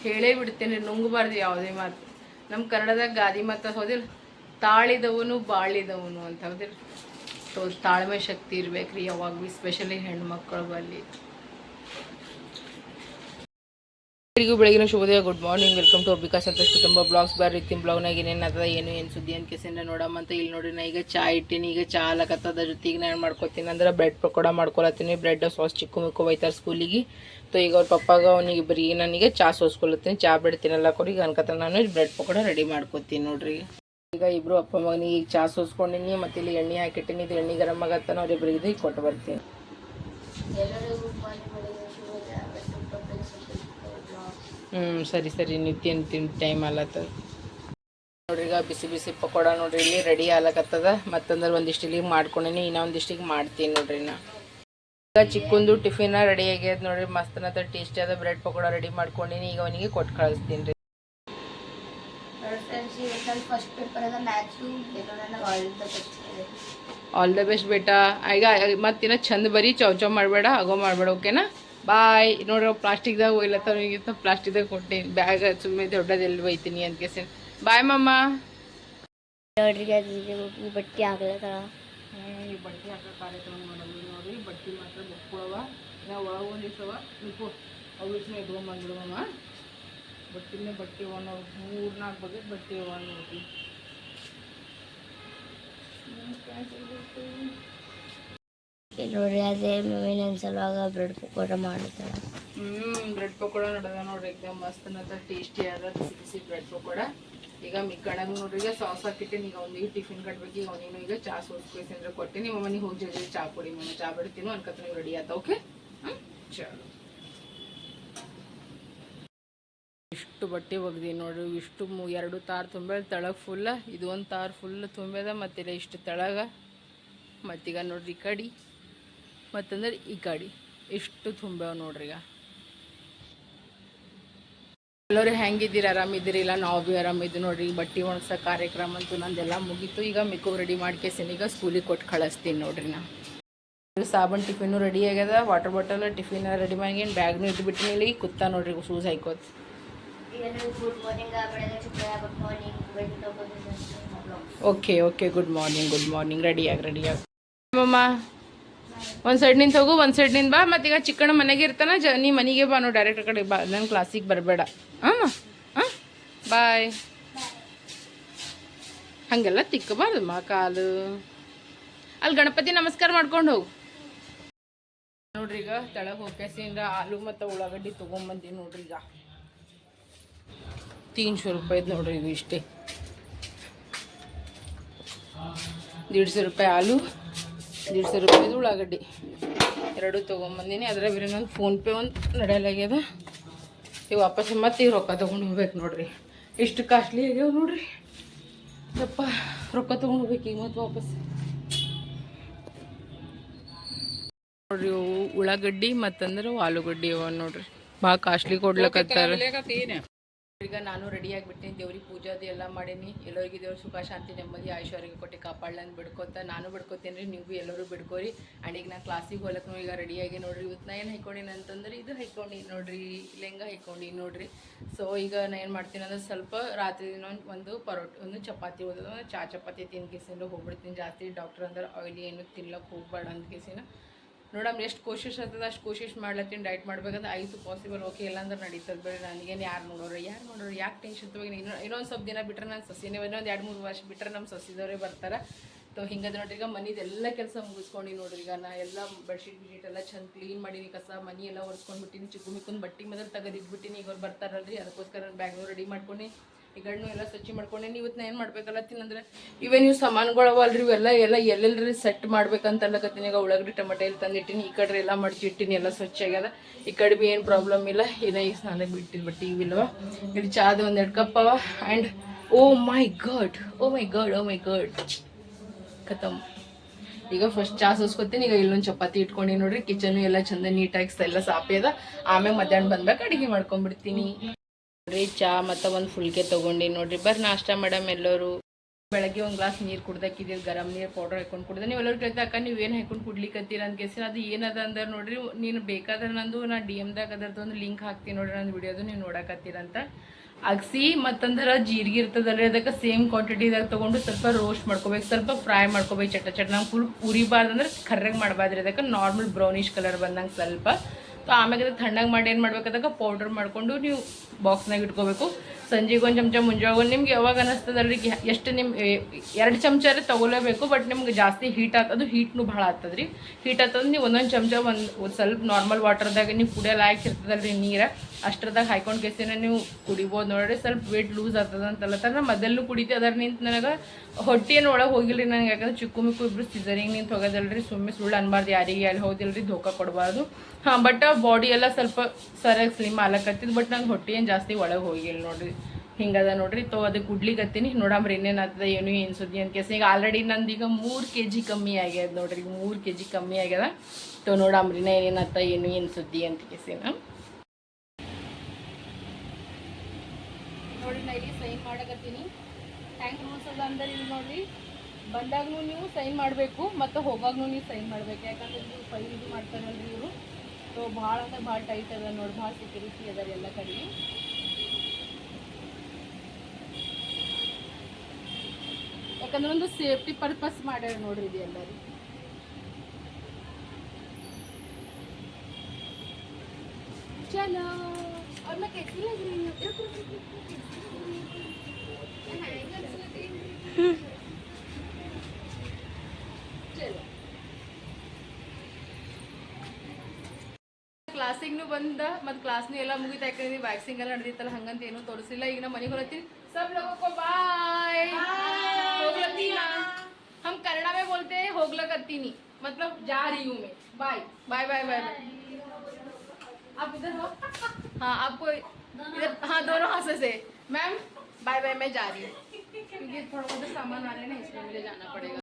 ಹೇಳೇ ಬಿಡ್ತೇನೆ ನುಂಗಬಾರ್ದು ಯಾವುದೇ ಮಾತು. ನಮ್ಮ ಕನ್ನಡದಾಗ ಗಾದಿ ಮಾತು ಹೌದಿಲ್ಲ? ತಾಳಿದವನು ಬಾಳಿದವನು ಅಂತ ಹೌದಿಲ್ಲ? ಸೊ ತಾಳ್ಮೆ ಶಕ್ತಿ ಇರ್ಬೇಕ್ರಿ ಯಾವಾಗ ಭೀ ಸ್ಪೆಷಲಿ ಹೆಣ್ಮಕ್ಳು ಬಲ್ಲಿ ಎಲ್ಲರಿಗೂ ಬೆಳಗಿನ ಶುಭೋದಯ. Good morning welcome to Abika Santosh ಕುಟುಂಬ ಬ್ಲಾಗ್ಸ್ ಬಾರ್ ರೀತಿ ಬ್ಲಾಗ್ನಾಗ ಏನೇನು ಅದ ಏನು ಏನು ಸುದ್ದಿ ಅಂತ ಕೇಸಿಂದ ನೋಡಮ್ಮ ಅಂತ ಇಲ್ಲಿ ನೋಡಿ ನಾ ಈಗ ಚಾ ಇಟ್ಟಿನಿ. ಈಗ ಚಾ ಹಾಲಕತ್ತದ ಜೊತೆಗೆ ನಾನು ಮಾಡ್ಕೊತೀನಿ ಅಂದ್ರೆ ಬ್ರೆಡ್ ಪಕೋಡ ಮಾಡ್ಕೊಳತ್ತೀನಿ ಬ್ರೆಡ್ ಸಾಸ್ ಚಿಕ್ಕು ಮಿಕ್ಕು ಒಯ್ತಾರೆ ಸ್ಕೂಲಿಗೆ ತೊ ಈಗ ಅವ್ರ ಪಪ್ಪಾಗ ಅವನಿಗೆ ಬರೀ ನನಗೆ ಚಾ ಸೋಸ್ಕೊಳತ್ತೀನಿ ಚಾ ಬ್ರೆಡ್ ತಿನ್ನಲ್ಲ ಕೊಡಿ. ಅನ್ಕತ್ತ ನಾನು ಬ್ರೆಡ್ ಪಕೋಡ ರೆಡಿ ಮಾಡ್ಕೊತೀನಿ ನೋಡ್ರಿ. ಈಗ ಇಬ್ರು ಅಪ್ಪ ಮಗನಿಗೆ ಈಗ ಚಾ ಸೋಸ್ಕೊಂಡಿನಿ. ಮತ್ತೆ ಇಲ್ಲಿ ಎಣ್ಣೆ ಹಾಕಿಟ್ಟಿನಿ. ಇದು ಎಣ್ಣೆ ಗರಮ್ ಆಗತ್ತ ಅವ್ರಿಬ್ರಿಗೆ ಕೊಟ್ಟು ಬರ್ತೀನಿ. ಹ್ಞೂ ಸರಿ ಸರಿ. ನಿತ್ಯ ತಿನ್ ಟೈಮ್ ಆಲತ್ತ ನೋಡ್ರಿ ಈಗ ಬಿಸಿ ಬಿಸಿ ಪಕೋಡ ನೋಡ್ರಿ ಇಲ್ಲಿ ರೆಡಿ ಆಲಕತ್ತದ. ಮತ್ತಂದ್ರೆ ಒಂದಿಷ್ಟು ಮಾಡ್ಕೊಂಡೀನಿ ಇನ್ನೂ ಒಂದಿಷ್ಟಿಗೆ ಮಾಡ್ತೀನಿ ನೋಡ್ರಿ ನಾ ಈಗ ಚಿಕ್ಕಂದು ಟಿಫಿನ ರೆಡಿ ಆಗ್ಯದ ನೋಡ್ರಿ. ಮಸ್ತನದ ಟೇಸ್ಟಿ ಅದ ಬ್ರೆಡ್ ಪಕೋಡ ರೆಡಿ ಮಾಡ್ಕೊಂಡಿನಿ. ಈಗ ಅವನಿಗೆ ಕೊಟ್ಟು ಕಳಿಸ್ತೀನಿ ರೀ. ಫಸ್ಟ್ ಪೇಪರ್ ಅದ ಮ್ಯಾಥ್ಸು ಆಲ್ ದ ಬೆಸ್ಟ್ ಬೇಟಾ. ಈಗ ಮತ್ತಿನ್ನ ಚಂದ ಬರೀ ಚೌ ಚೌ ಮಾಡಬೇಡ ಆಗೋ ಮಾಡಬೇಡ ಓಕೆನಾ ಬಾಯ್. ನೋಡ್ರಿ ಪ್ಲಾಸ್ಟಿಕ್ದಾಗ ಒಯ್ಲತ್ತಾರ ಈಗಿಂತ ಪ್ಲಾಸ್ಟಿಕ್ದಾಗ ಕೊಟ್ಟೀನಿ ಬ್ಯಾಗ್ ಸುಮ್ಮನೆ ದೊಡ್ಡದೆಲ್ಲಿ ಒಯ್ತೀನಿ ಅಂತ ಕೇಸಿನ ಬಾಯ್ ಮಮ್ಮ ನೋಡ್ರಿ ಈ ಬಟ್ಟೆ ಆಗ್ಲತ್ತಳ ಈ ಬಟ್ಟೆ ಹಾಕೋ ಕಾರ್ಯಕ್ರಮ ಮಾಡೋದು ನೋಡ್ರಿ ಬಟ್ಟೆ ಮಾತ್ರ ಬುಕ್ಕೊಳವ ನಾವು ಒಳಗೆ ಒಂದಿಸವ ನಿಂತು ಅವು. ಇಟ್ನ ಮಮ್ಮ ಬಟ್ಟಿನೇ ಬಟ್ಟೆ ಒಂದು ಮೂರು ನಾಲ್ಕು ಬಗೆ ಬಟ್ಟೆ ಒಂದು ನೋಡ್ರಿ ನೋಡ್ರಿ ಅದೇ ಮಮ್ಮಿನ ಸಲುವಾಗ ಬ್ರೆಡ್ ಪಕೋಡ ಮಾಡುತ್ತಾಳ ಹ್ಞೂ ಬ್ರೆಡ್ ಪಕೋಡ ನೋಡೋದ ನೋಡ್ರಿ. ಎಕ್ದಮ್ ಮಸ್ತ್ ಅನ್ನತ್ತ ಟೇಸ್ಟಿ ಆದ ಬಿಸಿ ಬ್ರೆಡ್ ಪಕೋಡ. ಈಗ ಮಿಕ್ಕಣಗ ನೋಡ್ರಿ, ಈಗ ಸಾಸ್ ಹಾಕಿಟ್ಟಿನಿ. ಈಗ ಅವನಿಗೆ ಟಿಫಿನ್ ಕಟ್ಬೇಕು. ಈಗ ಅವನಿಗೂ ಈಗ ಚಾ ಸೋಸ್ಕೊಯ್ಸಿ ಅಂದ್ರೆ ಕೊಟ್ಟಿನಿ ನಿಮ್ಮ ಮನೆಗೆ ಹೋಗಿ ಜಲ್ದಿ ಚಾ ಕೊಡಿ ಮಮ್ಮ ಚಾ ಬಿಡ್ತೀನಿ. ನೀವು ರೆಡಿ ಆತ ಓಕೆ ಹ್ಞೂ ಚಲೋ. ಇಷ್ಟು ಬಟ್ಟೆ ಒಗ್ದಿ ನೋಡ್ರಿ. ಇಷ್ಟು ಎರಡು ತಾರು ತುಂಬೇಳ ತಳಗ ಫುಲ್ಲ ಇದು ಒಂದು ತಾರು ಫುಲ್ ತುಂಬ್ಯದ ಮತ್ತಿಲ್ಲ ಇಷ್ಟು ತಳಗ. ಮತ್ತೀಗ ನೋಡ್ರಿ ಕಡಿ. ಮತ್ತಂದ್ರೆ ಈ ಕಡಿ ಇಷ್ಟು ತುಂಬ್ಯಾವ ನೋಡ್ರಿ ಈಗ. ಎಲ್ಲರೂ ಹೆಂಗಿದ್ದೀರಿ? ಆರಾಮಿದ್ದೀರಿ? ಇಲ್ಲ, ನಾವು ಭೀ ಆರಾಮಿದ್ದೀವಿ ನೋಡ್ರಿ. ಬಟ್ಟೆ ಒಣಗ್ಸೋ ಕಾರ್ಯಕ್ರಮ ಅಂತೂ ನಂದೆಲ್ಲ ಮುಗೀತು. ಈಗ ಮಿಕ್ಕು ರೆಡಿ ಮಾಡ್ಕೇಸಿನಿ ಈಗ ಸ್ಕೂಲಿಗೆ ಕೊಟ್ಟು ಕಳಿಸ್ತೀನಿ ನೋಡ್ರಿ ನಾ. ಸಾಬನ್ ಟಿಫಿನು ರೆಡಿ ಆಗ್ಯದ. ವಾಟರ್ ಬಾಟಲ್ ಟಿಫಿನ್ ರೆಡಿ ಮಾಡಿ ಬ್ಯಾಗ್ನು ಇಟ್ಬಿಟ್ಟಿನಿ ಇಲ್ಲಿ. ಕುತ್ತ ನೋಡ್ರಿ shoes ಹಾಕೋತ good good okay okay good morning good morning ready ಆಗಿ ರೆಡಿ ಆಗಿ. ಮಮ್ಮ ಒಂದು ಸೈಡ್ನಿಂದ ಹೋಗು, ಒಂದು ಸೈಡ್ನಿಂದ ಬಾ. ಈಗ ಚಿಕ್ಕಣ್ಣ ಮನೆಗೆ ಇರ್ತಾನ, ಜ ನೀ ಮನೆಗೆ ಬಾ ನೋಡಿ ಡೈರೆಕ್ಟ್ ಕಡೆ ಬಾ. ನನ್ನ ಕ್ಲಾಸಿಗೆ ಬರಬೇಡ. ಹಾಂ ಹಾಂ. ಬಾಯ್ ಹಾಗೆಲ್ಲ ತಿಕ್ಕಬಾರ್ದು, ಮಾ ಕಾಲು. ಅಲ್ಲಿ ಗಣಪತಿ ನಮಸ್ಕಾರ ಮಾಡ್ಕೊಂಡು ಹೋಗು. ನೋಡ್ರಿ ಈಗ ತಳಗೆ ಹೋಗ್ಯಾಸಿಂದ ಆಲೂ ಮತ್ತು ಉಳ್ಳಾಗಡ್ಡಿ ತೊಗೊಂಬಂದಿ ನೋಡ್ರಿ ಈಗ. ತೀನ್ಶೋ ರೂಪಾಯಿದು ನೋಡ್ರಿ ಇದು ಇಷ್ಟೇ. ದೀಡ್ ರೂಪಾಯಿ ಆಲೂ. ದೀಡ್ ಸौ ರೂಪಾಯಿದು ಉಳ್ಳಾಗಡ್ಡಿ. ಎರಡು ತೊಗೊಂಬಂದಿನಿ ಅದರ ಬೇರೆ ನಂದು ಫೋನ್ಪೇ ಒಂದು ನಡೆಯಲಾಗ್ಯದ. ಈಗ ವಾಪಸ್ ಮತ್ತೆ ಈಗ ರೊಕ್ಕ ತೊಗೊಂಡು ಹೋಗ್ಬೇಕು ನೋಡ್ರಿ. ಎಷ್ಟು ಕಾಸ್ಟ್ಲಿ ಆಗ್ಯಾವ ನೋಡ್ರಿ. ಯಪ್ಪ ರೊಕ್ಕ ತೊಗೊಂಡು ಹೋಗ್ಬೇಕು ಈಗ ಮತ್ತೆ ವಾಪಸ್ ನೋಡ್ರಿ ಇವು ಉಳ್ಳಾಗಡ್ಡಿ ಮತ್ತಂದ್ರೆ ಆಲೂಗಡ್ಡಿ ಅವ ನೋಡ್ರಿ. ಭಾಳ ಕಾಸ್ಟ್ಲಿ ಕೊಡ್ಲಕತ್ತಾರ. ಈಗ ನಾನು ರೆಡಿ ಆಗಿಬಿಟ್ಟಿನಿ, ದೇವ್ರಿಗೆ ಪೂಜೆ ಅದು ಎಲ್ಲ ಮಾಡೀನಿ. ಎಲ್ಲರಿಗೆ ದೇವ್ರ ಸುಖ, ಶಾಂತಿ, ನೆಮ್ಮದಿ ಐಶ್ವರ್ಯ ಕೊಟ್ಟು ಕಾಪಾಡಲ ಅಂತ ಬಿಡ್ಕೋತ ನಾನು ಬಿಡ್ಕೊತೀನಿ ರೀ, ನೀವು ಎಲ್ಲರೂ ಬಿಡ್ಕೋರಿ. ಆ್ಯಂಡ್ ಈಗ ನಾ ಕ್ಲಾಸಿಗೆ ಹೋಗ್ಲಕ್ಕ ಈಗ ರೆಡಿಯಾಗಿ ನೋಡ್ರಿ, ಇವತ್ತು ನಾ ಏನು ಹೈಕೊಂಡಿನಿ ಅಂತಂದ್ರೆ ಇದು ಹೈಕೊಂಡು ನೋಡ್ರಿ ಲೆಂಗ ಹೈಕೊಂಡು ನೋಡ್ರಿ. ಸೊ ಈಗ ನಾನು ಏನು ಮಾಡ್ತೀನಿ ಅಂದ್ರೆ ಸ್ವಲ್ಪ ರಾತ್ರಿ ದಿನ ಒಂದ್- ಪರೋಟ, ಒಂದು ಚಪಾತಿ ಒಂದು ಚಾ ಚಪಾತಿ ತಿನ್ಕೇಸಿಂದ ಹೋಗ್ಬಿಡ್ತೀನಿ ಜಾಸ್ತಿ. ಡಾಕ್ಟ್ರ್ ಅಂದ್ರೆ ಆಯಿಲಿ ಏನು ತಿನ್ಲಕ್ಕೆ ಹೋಗ್ಬೇಡ ಅಂದ್ಕೇಸಿನ ನೋಡಮ್, ಎಷ್ಟು ಕೋಶಿಶ್ ಆಗ್ತದೆ, ಅಷ್ಟು ಕೋಶಿಶ್ ಮಾಡ್ಲತ್ತೀನಿ ಡೈಟ್ ಮಾಡ್ಬೇಕಂದ್ರೆ ಐದು ಪಾಸಿಬಲ್ ಓಕೆ ಇಲ್ಲ ಅಂದ್ರೆ ನಡೀತದೆ ಬೇಡ ನನಗೇನು ಯಾರು ನೋಡೋರು ಯಾರು ನೋಡೋರು, ಯಾಕೆ ಟೆನ್ಷನ್ ತಗೋ ಇನ್ನೂ, ಇನ್ನೊಂದು ಸ್ವಲ್ಪ ದಿನ ಬಿಟ್ಟರೆ ನಾನು ಸಸಿನೇ ಇನ್ನೊಂದು ಎರಡು ಮೂರು ವರ್ಷ ಬಿಟ್ಟರೆ ನಮ್ಮ ಸಸಿದವರೇ ಬರ್ತಾರೆ. ತೊ ಹಿಂಗದ ನೋಡ್ರಿ, ಈಗ ಮನಿದೆಲ್ಲ ಕೆಲಸ ಮುಗಿಸ್ಕೊಂಡು ನೋಡ್ರಿ, ಈಗ ನಾ ಎಲ್ಲ ಬೆಡ್ಶೀಟ್ ಬಿಡ್ಶೀಟ್ ಎಲ್ಲ ಚಂದ ಕ್ಲೀನ್ ಮಾಡೀನಿ, ಕಸ, ಮನಿ ಎಲ್ಲ ಒರೆಸ್ಕೊಂಡು ಬಿಟ್ಟಿನಿ, ಚಿಕ್ಕು ಮಿಕ್ಕುನ್ ಬಟ್ಟೆ ಮೊದಲು ತೆಗೆದಿಟ್ಬಿಟ್ಟಿನಿ, ಈಗ ಅವ್ರು ಬರ್ತಾರಲ್ರಿ, ಅದಕ್ಕೋಸ್ಕರ ಬ್ಯಾಂಗ್ಳೂರು ರೆಡಿ ಮಾಡ್ಕೊಂಡು. ಈ ಗಣ್ಣು ಎಲ್ಲ ಸ್ವಚ್ಛ ಮಾಡ್ಕೊಂಡೇನಿ ಇವತ್ತು ಏನು ಮಾಡ್ಬೇಕಲ್ಲ ತಿನ್ನಂದ್ರೆ ಇವೇ ನೀವು ಸಾಮಾನುಗಳು ಅವಲ್ರಿ ಇವೆಲ್ಲ ಎಲ್ಲ ಎಲ್ಲೆಲ್ಲರಿ ಸೆಟ್ ಮಾಡ್ಬೇಕಂತ ಅನ್ಲಕತ್ತೀನಿ. ಈಗ ಉಳ್ಳಾಗಡ್ಡಿ, ಟೊಮೆಟೊ ಇಲ್ಲಿ ತಂದಿಟ್ಟಿನಿ. ಈ ಕಡೆ ಎಲ್ಲ ಮಡಚಿ ಇಟ್ಟಿನಿ ಎಲ್ಲ ಸ್ವಚ್ಛ ಆಗ್ಯದ. ಈ ಕಡೆ ಭೀ ಏನು ಪ್ರಾಬ್ಲಮ್ ಇಲ್ಲ. ಇನ್ನ ಈಗ ಸ್ನಾನ ಬಿಟ್ಟಿಲ್ಲ ಬಟ್ ವಿಲ್ವ ಇಲ್ಲಿ ಚಾದ ಎರಡು ಕಪ್ ಅವ. ಆ್ಯಂಡ್ ಓ ಮೈ ಗಡ್ ಓ ಮೈ ಗಡ್ ಓ ಮೈ ಗಡ್ ಕತಮ್ ಈಗ ಫಸ್ಟ್ ಚಾ ಸೋಸ್ಕೊತೀನಿ. ಈಗ ಇಲ್ಲೊಂದು ಚಪಾತಿ ಇಟ್ಕೊಂಡಿ ನೋಡ್ರಿ. ಕಿಚನ್ ಎಲ್ಲ ಚಂದ ನೀಟಾಗಿ ಎಲ್ಲ ಸಾಪಿ ಅದ ಆಮೇಲೆ ಮಧ್ಯಾಹ್ನ ಬಂದ್ಬೇಕು ಅಡುಗೆ ಮಾಡ್ಕೊಂಡ್ಬಿಡ್ತೀನಿ ನೋಡ್ರಿ, ಚಾ ಮತ್ತು ಒಂದು ಫುಲ್ಕೆ ತಗೊಂಡಿ ನೋಡ್ರಿ. ಬರ್ರಿ ನಾಷ್ಟ ಮೇಡಮ್ ಎಲ್ಲರೂ. ಬೆಳಗ್ಗೆ ಒಂದು ಗ್ಲಾಸ್ ನೀರು ಕುಡ್ದಕ್ಕಿದ್ದೀರಿ ಗರಂ ನೀರು ಪೌಡರ್ ಹಾಕೊಂಡು ಕುಡ್ದೆ. ನೀವು ಎಲ್ಲರೂ ಕೇಳ್ತಾ, ಅಕ್ಕ ನೀವು ಏನು ಹಾಕೊಂಡು ಕುಡ್ಲಿಕ್ಕತ್ತೀರ ಅಂತ ಕೇಸಿ ಅದು ಏನದ ಅಂದ್ರೆ ನೋಡ್ರಿ, ನೀನು ಬೇಕಾದ್ರೆ ನಂದು, ನಾ ಡಿ ಎಮ್ದಾಗ ಅದರದ್ದು ಒಂದು ಲಿಂಕ್ ಹಾಕ್ತೀನಿ ನೋಡ್ರಿ ನನ್ನ ವಿಡಿಯೋದು ನೀವು ನೋಡಕತ್ತೀರಂತ ಅಗಸಿ ಮತ್ತಂದ್ರೆ ಜೀರಿಗೆ ಇರ್ತದಲ್ರಿ, ಅದಕ್ಕೆ ಸೇಮ್ ಕ್ವಾಂಟಿಟಿದಾಗ ತೊಗೊಂಡು ಸ್ವಲ್ಪ ರೋಸ್ಟ್ ಮಾಡ್ಕೋಬೇಕು, ಸ್ವಲ್ಪ ಫ್ರೈ ಮಾಡ್ಕೋಬೇಕು ಚಟ ಚಟ ನಂಗೆ ಫುಲ್ ಉರಿಬಾರ್ದಂದ್ರೆ ಕರ್ರಗೆ ಮಾಡಬಾರ್ದ್ರಿ, ಅದಕ್ಕೆ ನಾರ್ಮಲ್ ಬ್ರೌನಿಷ್ ಕಲರ್ ಬಂದಂಗೆ ಸ್ವಲ್ಪ. ಸೊ ಆಮ್ಯಾಗ ಅದಕ್ಕೆ ಮಾಡಿ ಏನು ಮಾಡ್ಬೇಕು? ಪೌಡರ್ ಪೌಡ್ರ್ ಮಾಡ್ಕೊಂಡು ನೀವು ಬಾಕ್ಸ್ನಾಗ ಇಟ್ಕೋಬೇಕು. ಸಂಜೆಗೆ ಒಂದು ಚಮಚ ಮುಂಜಾಗ ನಿಮ್ಗೆ ಯಾವಾಗ ಅನ್ನಿಸ್ತದಲ್ರಿ ಎಷ್ಟು ನಿಮ್ಮ ಎರಡು ಚಮಚ ತಗೊಲೇಬೇಕು ಬಟ್ ನಿಮ್ಗೆ ಜಾಸ್ತಿ ಹೀಟ್ ಆತದು ಹೀಟ್ನು ಭಾಳ ಆಗ್ತದ್ರಿ. ಹೀಟ್ ಆಗ್ತದ ನೀವು ಒಂದೊಂದು ಚಮಚ ಒಂದು ಸ್ವಲ್ಪ ನಾರ್ಮಲ್ ವಾಟರ್ದಾಗ ನೀವು ಕುಡಿಯಲ್ಲ ಹಾಕಿರ್ತದಲ್ರಿ ನೀರು. ಅಷ್ಟ್ರದಾಗ ಹಾಯ್ಕೊಂಡು ಕೇಸಿನ ನೀವು ಕುಡಿಬೋದು ನೋಡ್ರಿ. ಸ್ವಲ್ಪ ವೇಟ್ ಲೂಸ್ ಆಗ್ತದ ಅಂತಲ್ಲ. ನಾ ಮೊದಲು ಕುಡಿತಿ, ಅದರ ನಿಂತು ನನಗೆ ಹೊಟ್ಟೆಯನ್ನು ಒಳಗೆ ಹೋಗಿಲ್ರಿ ನನಗೆ ಯಾಕಂದ್ರೆ ಚಿಕ್ಕು ಮಿಕ್ಕು ಇಬ್ಬರು ಸಿಸರಿಂಗ್ ನಿಂತು ಹೋಗೋದಲ್ರಿ. ಸುಮ್ಮನೆ ಸುಳ್ಳು ಅನ್ಬಾರ್ದು, ಯಾರಿಗೆ ಅಲ್ಲಿ ಹೋದಿಲ್ರಿ ಧೋಕ ಕೊಡಬಾರ್ದು. ಹಾಂ ಬಟ್ ಬಾಡಿ ಎಲ್ಲ ಸ್ವಲ್ಪ ಸರಿಯಾಗಿ ಸ್ಲಿಮ್ ಆಲಕತ್ತಿದ್ದು ಬಟ್ ನಂಗೆ ಹೊಟ್ಟೆ ಏನು ಜಾಸ್ತಿ ಒಳಗೆ ಹೋಗಿಲ್ಲ ನೋಡ್ರಿ. ಹಿಂಗದ ನೋಡ್ರಿ. ತೋ ಅದಕ್ಕೆ ಕುಡ್ಲಿಕತ್ತೀನಿ ನೋಡಂಬ್ರಿ ಇನ್ನೇನು ಆಗ್ತದ, ಏನು ಏನು ಸುದ್ದಿ ಅಂತ ಕೇಸ್ ಈಗ ಆಲ್ರೆಡಿ ನಂದು ಈಗ ಮೂರು ಕೆ ಜಿ ಕಮ್ಮಿ ಆಗ್ಯದ ನೋಡ್ರಿ. ಮೂರು ಕೆ ಜಿ ಕಮ್ಮಿ ಆಗ್ಯದ. ತೋ ನೋಡಂಬ್ರಿ ಏನೇನು ಆತ ಏನು ಏನು ಸುದ್ದಿ ಅಂತ ಕೇಸಿನ ನೋಡಿ, ನಾ ಇಲ್ಲಿ ಸೈನ್ ಮಾಡಕತ್ತೀನಿ. ಟ್ಯಾಂಕ್ ರೂಲ್ಸ್ ಅದ ಅಂದ್ರೆ ಇಲ್ಲಿ ನೋಡ್ರಿ ನೀವು ಸೈನ್ ಮಾಡಬೇಕು, ಮತ್ತು ಹೋಗಾಗೂ ನೀವು ಸೈನ್ ಮಾಡ್ಬೇಕು. ಯಾಕಂದ್ರೆ ನೀವು ಫೈಲ್ ಇದು ಮಾಡ್ತಾರಲ್ರಿ ಇವರು. ಸೊ ಭಾಳ ಅಂದ್ರೆ ಭಾಳ ಟೈಟ್ ಅದ ನೋಡಿ, ಭಾಳ ಸೆಕ್ಯೂರಿಟಿ ಅದ ಎಲ್ಲ ಕಡೆ. ಯಾಕಂದ್ರೆ ಒಂದು ಸೇಫ್ಟಿ ಪರ್ಪಸ್ ಮಾಡ್ಯಾರ ನೋಡ್ರಿ ಇದು ಎಲ್ಲ ರೀ ಚಲೋ ಅವ್ರನ್ನ ಕೆತ್ತಿಲ್ಲ ಚಲೋ ಕ್ಲಾಸಿಗ್ನು ಬಂದ ಮತ್ತು ಕ್ಲಾಸ್ನು ಎಲ್ಲ ಮುಗಿತ ಯಾಕಂದ್ರೆ ವ್ಯಾಕ್ಸಿಂಗ್ ಎಲ್ಲ ನಡೆದಿತ್ತಲ್ಲ ಹಂಗಂತ ಏನೂ ತೋರಿಸಿಲ್ಲ ಈಗ ನಮ್ಮ ಮನೆಗೆ ಹೊರತೀನಿ सब लोगों को बाय होगलतीना हम कन्नड़ा में बोलते हैं होगलकत्तीनी मतलब जा रही हूँ मैं bye bye bye bye bye आप इधर हो हाँ आपको इधर हाँ दोनों हाथ से मैम बाय बाय मैं जा रही हूँ क्योंकि थोड़ा बहुत सामान आ रहे हैं ना इसलिए मुझे जाना पड़ेगा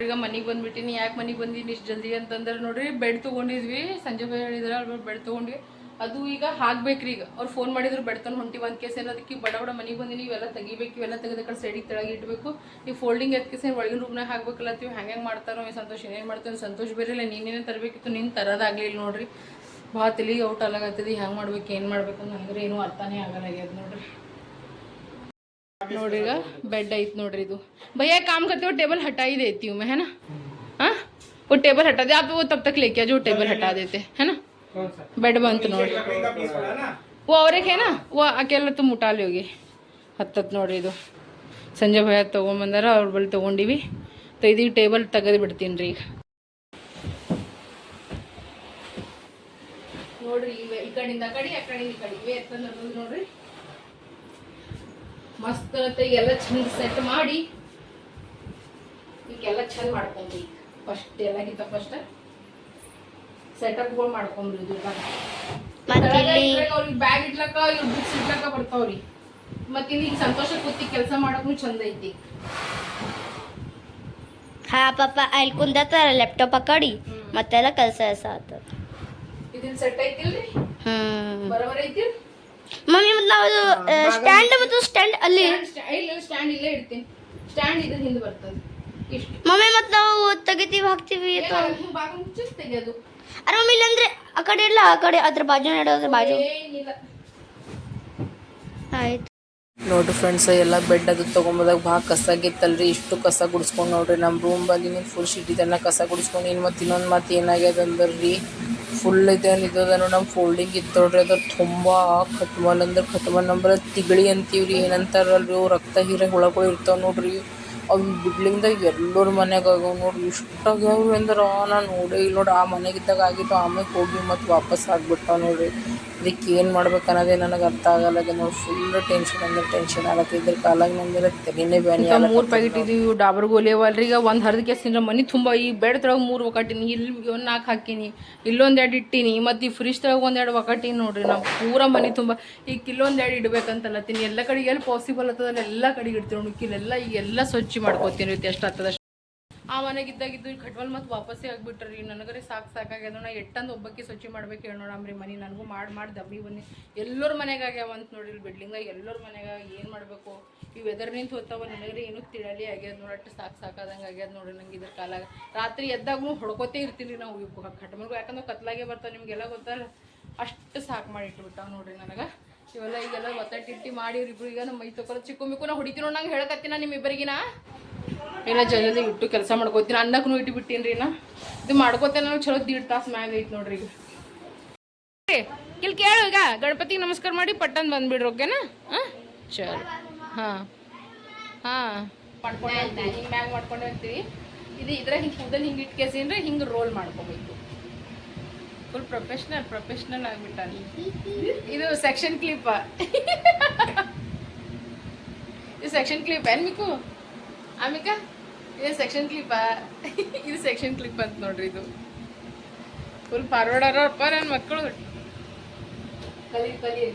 ಈಗ ಮನೆಗೆ ಬಂದ್ಬಿಟ್ಟಿನಿ ಯಾಕೆ ಮನೆಗೆ ಬಂದೀನಿ ಇಷ್ಟು ಜಲ್ದಿ ಅಂತಂದ್ರೆ ನೋಡ್ರಿ ಬೆಡ್ ತೊಗೊಂಡಿದ್ವಿ ಸಂಜೆ ಬೇರೆ ಹೇಳಿದ್ರೆ ಅಲ್ಲಿ ಬೆಡ್ ತೊಗೊಂಡ್ವಿ ಅದು ಈಗ ಹಾಕ್ಬೇಕ್ರಿ ಈಗ ಅವ್ರು ಫೋನ್ ಮಾಡಿದ್ರು ಬೆಡ್ ತಂದು ಹೊಂಟಿ ಒಂದು ಕೇಸ್ ಏನದಕ್ಕೆ ಬಡ ಬಡ ಮನೆಗೆ ಬಂದಿನಿ ಇವೆಲ್ಲ ತೆಗಿಬೇಕು ಇವೆಲ್ಲ ತೆಗೆದ ಕಡೆ ಸೈಡಿಗೆ ತೆಳಗೆ ಇಡಬೇಕು ಈ ಫೋಲ್ಡಿಂಗ್ ಎತ್ ಕೇಸ್ ಒಳಗಿನ ರೂಮ್ನಾಗ ಹಾಕ್ಬೇಕಲ್ಲತ್ತೀವಿ ಹ್ಯಾಂಗೆ ಮಾಡ್ತಾರೋ ಈ ಸಂತೋಷ ಏನೇನು ಮಾಡ್ತಾನೆ ಸಂತೋಷ ಬೇರೆ ಇಲ್ಲ ನೀನೇನೇ ತರಬೇಕಿತ್ತು ನೀನು ತರೋದಾಗ್ಲಿಲ್ಲ ನೋಡ್ರಿ ಭಾಳ ತಲೆಗೆ ಔಟ್ ಅಲ್ಲಾಗತ್ತದ ಹೆಂಗೆ ಮಾಡ್ಬೇಕು ಏನು ಮಾಡ್ಬೇಕು ಅಂತ ನನಗೆ ಏನೂ ಅರ್ಥನೇ ಆಗಲಾಗ್ಯದ ನೋಡ್ರಿ ನೋಡ್ರಿ ಈಗ बेड ಐತ್ ನೋಡ್ರಿ ಇದು भैया एक काम करते हो टेबल हटा ही देती हूँ मैं है ना हाँ वो टेबल हटा दे आप वो तब तक लेके आ जो टेबल हटा देते है ना ಬೆಡ್ ಬಂತು ನೋಡಿ. ಓ, ಅವ್ರಿಗೇನಾ? ಓ ಆಕೆಲ್ಲ ತುಂಬ ಮುಟಾಲಿ ಹೋಗಿ. ಹತ್ತತ್ತು ನೋಡ್ರಿ ಇದು. ಸಂಜೆ ಭಯ ತೊಗೊಂಬಂದಾರ, ಅವ್ರ ಬಳಿ ತೊಗೊಂಡಿವಿ. ತೆಗ್ದು ಟೇಬಲ್ ತೆಗೆದು ಬಿಡ್ತೀನಿ ರೀ ಈಗ. ನೋಡ್ರಿ ಈ ಕಡೆಯಿಂದ ಕಡಿ ಕಡೆ ಆ ಇವೆ ಮಸ್ತ್ ಎಲ್ಲ ಚಂದ ಸೆಟ್ ಮಾಡಿ. ಈಗೆಲ್ಲ ಚಂದ ಮಾಡ್ಕೊಂಡಿ ಫಸ್ಟ್ ಎಲ್ಲಗಿಂತ ಫಸ್ಟ್ ಸೆಟಪ್ಗಳು ಮತ್ತೆ ಇಲ್ಲಿ ಅವ್ರಿಗೆ ಬ್ಯಾಗ್ ಇಡ್ಲಕ್ಕ ಇವ್ರ ಬುಕ್ಸ್ ಇಡ್ಲಕ್ಕ ಬರ್ತಾವ್ರಿ. ಮತ್ತೆ ಇಲ್ಲಿ ಸಂತೋಷ ಕೂತಿ ಕೆಲಸ ಮಾಡಕ್ಕೂ ಚಂದ ಐತಿ. ಹಾ ಪಾಪ ಅಲ್ಲಿ ಕುಂದತ್ತಾರ ಲ್ಯಾಪ್ಟಾಪ್ ಹಾಕಡಿ ಮತ್ತೆಲ್ಲ ಕೆಲಸ ಎಸ ಆತದ ಇದನ್ನ ಸೆಟ್ ಐತಿಲ್ರಿ? ಹ್ಮ್. ಬರೋಬರ್ ಐತಿ? ಮಮ್ಮಿ ಮತ್ತೆ ನಾವು ಸ್ಟ್ಯಾಂಡ್ ಮತ್ತು ಸ್ಟ್ಯಾಂಡ್ ಅಲ್ಲಿ ಇಲ್ಲ ಸ್ಟ್ಯಾಂಡ್ ಇಲ್ಲೇ ಇಡ್ತೀನಿ. ಸ್ಟ್ಯಾಂಡ್ ಇದ್ರ ಹಿಂದೆ ಬರ್ತದೆ. ಮಮ್ಮಿ ಮತ್ತೆ ನಾವು ತೆಗಿತೀವಿ ಹಾಕ್ತೀವಿ ಆರಾಮಿಲ್ಲ ಅಂದ್ರೆ ಆ ಕಡೆ ಇಲ್ಲ ಆ ಕಡೆ ಅದ್ರ ಬಾಜು. ಬಾಜು ಆಯ್ತು. ನೋಡ್ರಿ ಫ್ರೆಂಡ್ಸ್ ಎಲ್ಲ ಬೆಡ್ ಅದು ತೊಗೊಂಬೋದಾಗ ಭಾಳ ಕಸಾಗಿತ್ತಲ್ರಿ ಇಷ್ಟು ಕಸ ಗುಡಿಸ್ಕೊಂಡು ನೋಡ್ರಿ ನಮ್ಮ ರೂಮ್ ಬಂದಿನಿ ಫುಲ್ ಶೀಟ್ ಇದೆಲ್ಲ ಕಸ ಗುಡಿಸ್ಕೊಂಡು ಇನ್ನು ಮತ್ತೆ ಇನ್ನೊಂದು ಮಾತು ಏನಾಗ್ಯದ ಅಂದ್ರೆ ಫುಲ್ ಇದೆ ಇದ್ದದ ನೋಡಿ ನಮ್ಮ ಫೋಲ್ಡಿಂಗ್ ಇತ್ತು ನೋಡ್ರಿ ಅದು ತುಂಬ ಕಟ್ಮಲ್ ಅಂದ್ರೆ ಕಟ್ಮಲ್ ನಂಬರ್ ತಿಗಳಿ ಅಂತೀವ್ರಿ ರೀ ಏನಂತಾರಲ್ರಿ ಅವು ರಕ್ತ ಹೀರೆ ಹುಳಗಳು ಇರ್ತಾವೆ ನೋಡ್ರಿ. ಅವು ಬಿಡ್ಲಿಂಗ್ದಾಗ ಎಲ್ಲರ ಮನ್ಯಾಗ ಆಗ್ಯಾವ ನೋಡ್ರಿ ಇಷ್ಟು ಆಗ್ಯಾವ್ರಿ ಅಂದ್ರೆ, ನಾನು ನೋಡೇ ಇಲ್ಲ ನೋಡಿ, ಆ ಮನೆಗಿದ್ದಾಗ ಆಗಿತ್ತು ಆಮೇಲೆ ಹೋಗಿ ಮತ್ತೆ ವಾಪಸ್ ಆಗ್ಬಿಟ್ಟಾವ ನೋಡ್ರಿ. ಇದಕ್ಕೆ ಏನು ಮಾಡ್ಬೇಕು ಅನ್ನೋದೇ ನನಗೆ ಅರ್ಥ ಆಗಲ್ಲ. ನೋಡಿ ಫುಲ್ ಟೆನ್ಷನ್ ಅಂದ್ರೆ ಟೆನ್ಷನ್ ಆಗತ್ತೆ. ಇದ್ರ ಕಾಲಾಗ ನಂಗೆ ತಲೆನೇ ಬ್ಯಾನಿ ಮೂರು ಪ್ಯಾಕೆಟ್ ಇದೀವಿ ಡಾಬರ್ ಗೋಲಿ ಅವಲ್ರಿ ಈಗ ಒಂದು ಹರಿದ ಕೆಸಿಂದ್ರ ಮನೆ ತುಂಬ ಈ ಬೆಡ್ ತೊಳಗೆ ಮೂರು ಒಕಟಿನಿ ಇಲ್ಲಿ ಒಂದು ನಾಲ್ಕು ಹಾಕಿನಿ. ಇಲ್ಲೊಂದು ಎರಡು ಇಟ್ಟೀನಿ. ಮತ್ತು ಈ ಫ್ರಿಜ್ ತೊಳಗೆ ಒಂದೆರಡು ಒಕಟೀನಿ ನೋಡ್ರಿ. ನಾವು ಪೂರ ಮನೆ ತುಂಬ ಈಗ ಇಲ್ಲೊಂದು ಎರಡು ಇಡ್ಬೇಕಂತಲ್ಲತ್ತೀನಿ ಎಲ್ಲ ಕಡೆಗೆ ಎಲ್ಲಿ ಪಾಸಿಬಲ್ ಆಗ್ತದಲ್ಲ? ಎಲ್ಲ ಕಡೆಗೆ ಇಡ್ತೀನಿ ನೋಡಿ. ಇಲ್ಲೆಲ್ಲ ಈಗ ಎಲ್ಲ ಸ್ವಚ್ಛ ಮಾಡ್ಕೋತೀನಿ ರೀತಿ ಎಷ್ಟು ಆಗ್ತದ. ಆ ಮನೆಗಿದ್ದಾಗಿದ್ದು ಕಟ್ವಲ್ ಮತ್ತೆ ವಾಪಸ್ಸೇ ಆಗ್ಬಿಟ್ರಿ ನನಗರೆ ಸಾಕು ಸಾಕಾಗ್ಯದ ನಾ ಎಟ್ಟಂದು ಒಬ್ಬಕ್ಕೆ ಸ್ವಚ್ಛ ಮಾಡ್ಬೇಕು ಹೇಳಿ ನೋಡಮ್ರಿ ಮನೆ. ನನಗೂ ಮಾಡಿ ಮಾಡಿ ದಬ್ಬಿ ಬಂದು ಎಲ್ಲರ ಮನೆಗೆ ಆಗ್ಯಾವ ಅಂತ ನೋಡಿ ಇಲ್ಲಿ ಬಿಡ್ಲಿಂಗ. ಎಲ್ಲರ ಮನೆಗೆ ಏನು ಮಾಡಬೇಕು? ಈ ವೆದರ್ ನಿಂತು ಹೋಗ್ತಾವ. ನನಗರೆ ಏನೂ ತಿಳಲಿ ಆಗ್ಯದ ನೋಡಿ. ಅಷ್ಟು ಸಾಕು ಸಾಕಾದಂಗೆ ಆಗ್ಯದ ನೋಡ್ರಿ ನಂಗೆ ಇದ್ರ ಕಾಲಾಗ. ರಾತ್ರಿ ಎದ್ದಾಗೂ ಹೊಡ್ಕೋತೇ ಇರ್ತೀನಿ ನಾವು ಕಟ್ಮಲ್ಗೂ ಯಾಕಂದ್ರೆ ಕತ್ಲಾಗೆ ಬರ್ತಾವೆ ನಿಮಗೆಲ್ಲ ಗೊತ್ತಲ್ಲ. ಅಷ್ಟು ಸಾಕು ಮಾಡಿ ಇಟ್ಬಿಟ್ಟಾವ ನೋಡ್ರಿ ನನಗೆ. ಇವೆಲ್ಲ ಈಗೆಲ್ಲ ಒತ್ತಟ್ಟಿಟ್ಟಿ ಮಾಡಿವ್ರಿ ಇಬ್ಬರು ಈಗ ನಮ್ಮ ಮೈ ತಗೊಳ್ಳೋ ಚಿಕ್ಕ ಮಿಕ್ಕು ನಾ ನೋಡಿ ನಂಗೆ ಹೇಳಕತ್ತಿನ ನಿಮ್ಮ ಏನೋ ಜಲ್ದಿ ಇಟ್ಟು ಕೆಲಸ ಮಾಡ್ಕೋತೀನಿ. ಅನ್ನಕ್ಕೂ ಇಟ್ಟು ಬಿಟ್ಟೀನಿ ನಾ ಇದು ಮಾಡ್ಕೋತೇನೆ ಚಲೋ ದೀಡ್ ತಾಸು ಮ್ಯಾಗ ಐತಿ ನೋಡ್ರಿ ಈಗ. ಇಲ್ಲಿ ಕೇಳು ಈಗ. ಗಣಪತಿಗೆ ನಮಸ್ಕಾರ ಮಾಡಿ ಪಟ್ಟನ್ ಬಂದ್ಬಿಡ್ರಿ, ಓಕೆನಾ? ಹಾಂ? ಚಲೋ. ಹಾಂ. ಹಾಂ. ಮಾಡ್ಕೊಂಡು ಹಿಂಗೆ ಮ್ಯಾಗ ಮಾಡ್ಕೊಂಡು ಹೋಗ್ತೀವಿ ಇದು ಇದ್ರ ಹಿಂಗೆ ಕೂದಲು ಹಿಂಗೆ ಇಟ್ಕೇಸಿಂದ್ರೆ ಹಿಂಗೆ ರೋಲ್ ಮಾಡ್ಕೋಬೇಕು. ಫುಲ್ ಪ್ರೊಫೆಷ್ನಲ್ ಪ್ರೊಫೆಷ್ನಲ್ ಆಗ್ಬಿಟ್ಟ ಇದು ಸೆಕ್ಷನ್ ಕ್ಲಿಪ್ ಇದು ಸೆಕ್ಷನ್ ಕ್ಲಿಪ್ ಏನ್ ಮಿಕು ಆಮಿಕಾ ಇದು ಸೆಕ್ಷನ್ ಕ್ಲಿಪ್ ಇದು ಸೆಕ್ಷನ್ ಕ್ಲಿಪ್ ಅಂತ ನೋಡ್ರಿ ಇದು. ಫುಲ್ ಫಾರ್ವರ್ಡ್ ಅರೋಪ್ಪ ನನ್ನ ಮಕ್ಕಳು. ಕಲಿ ಕಲಿ.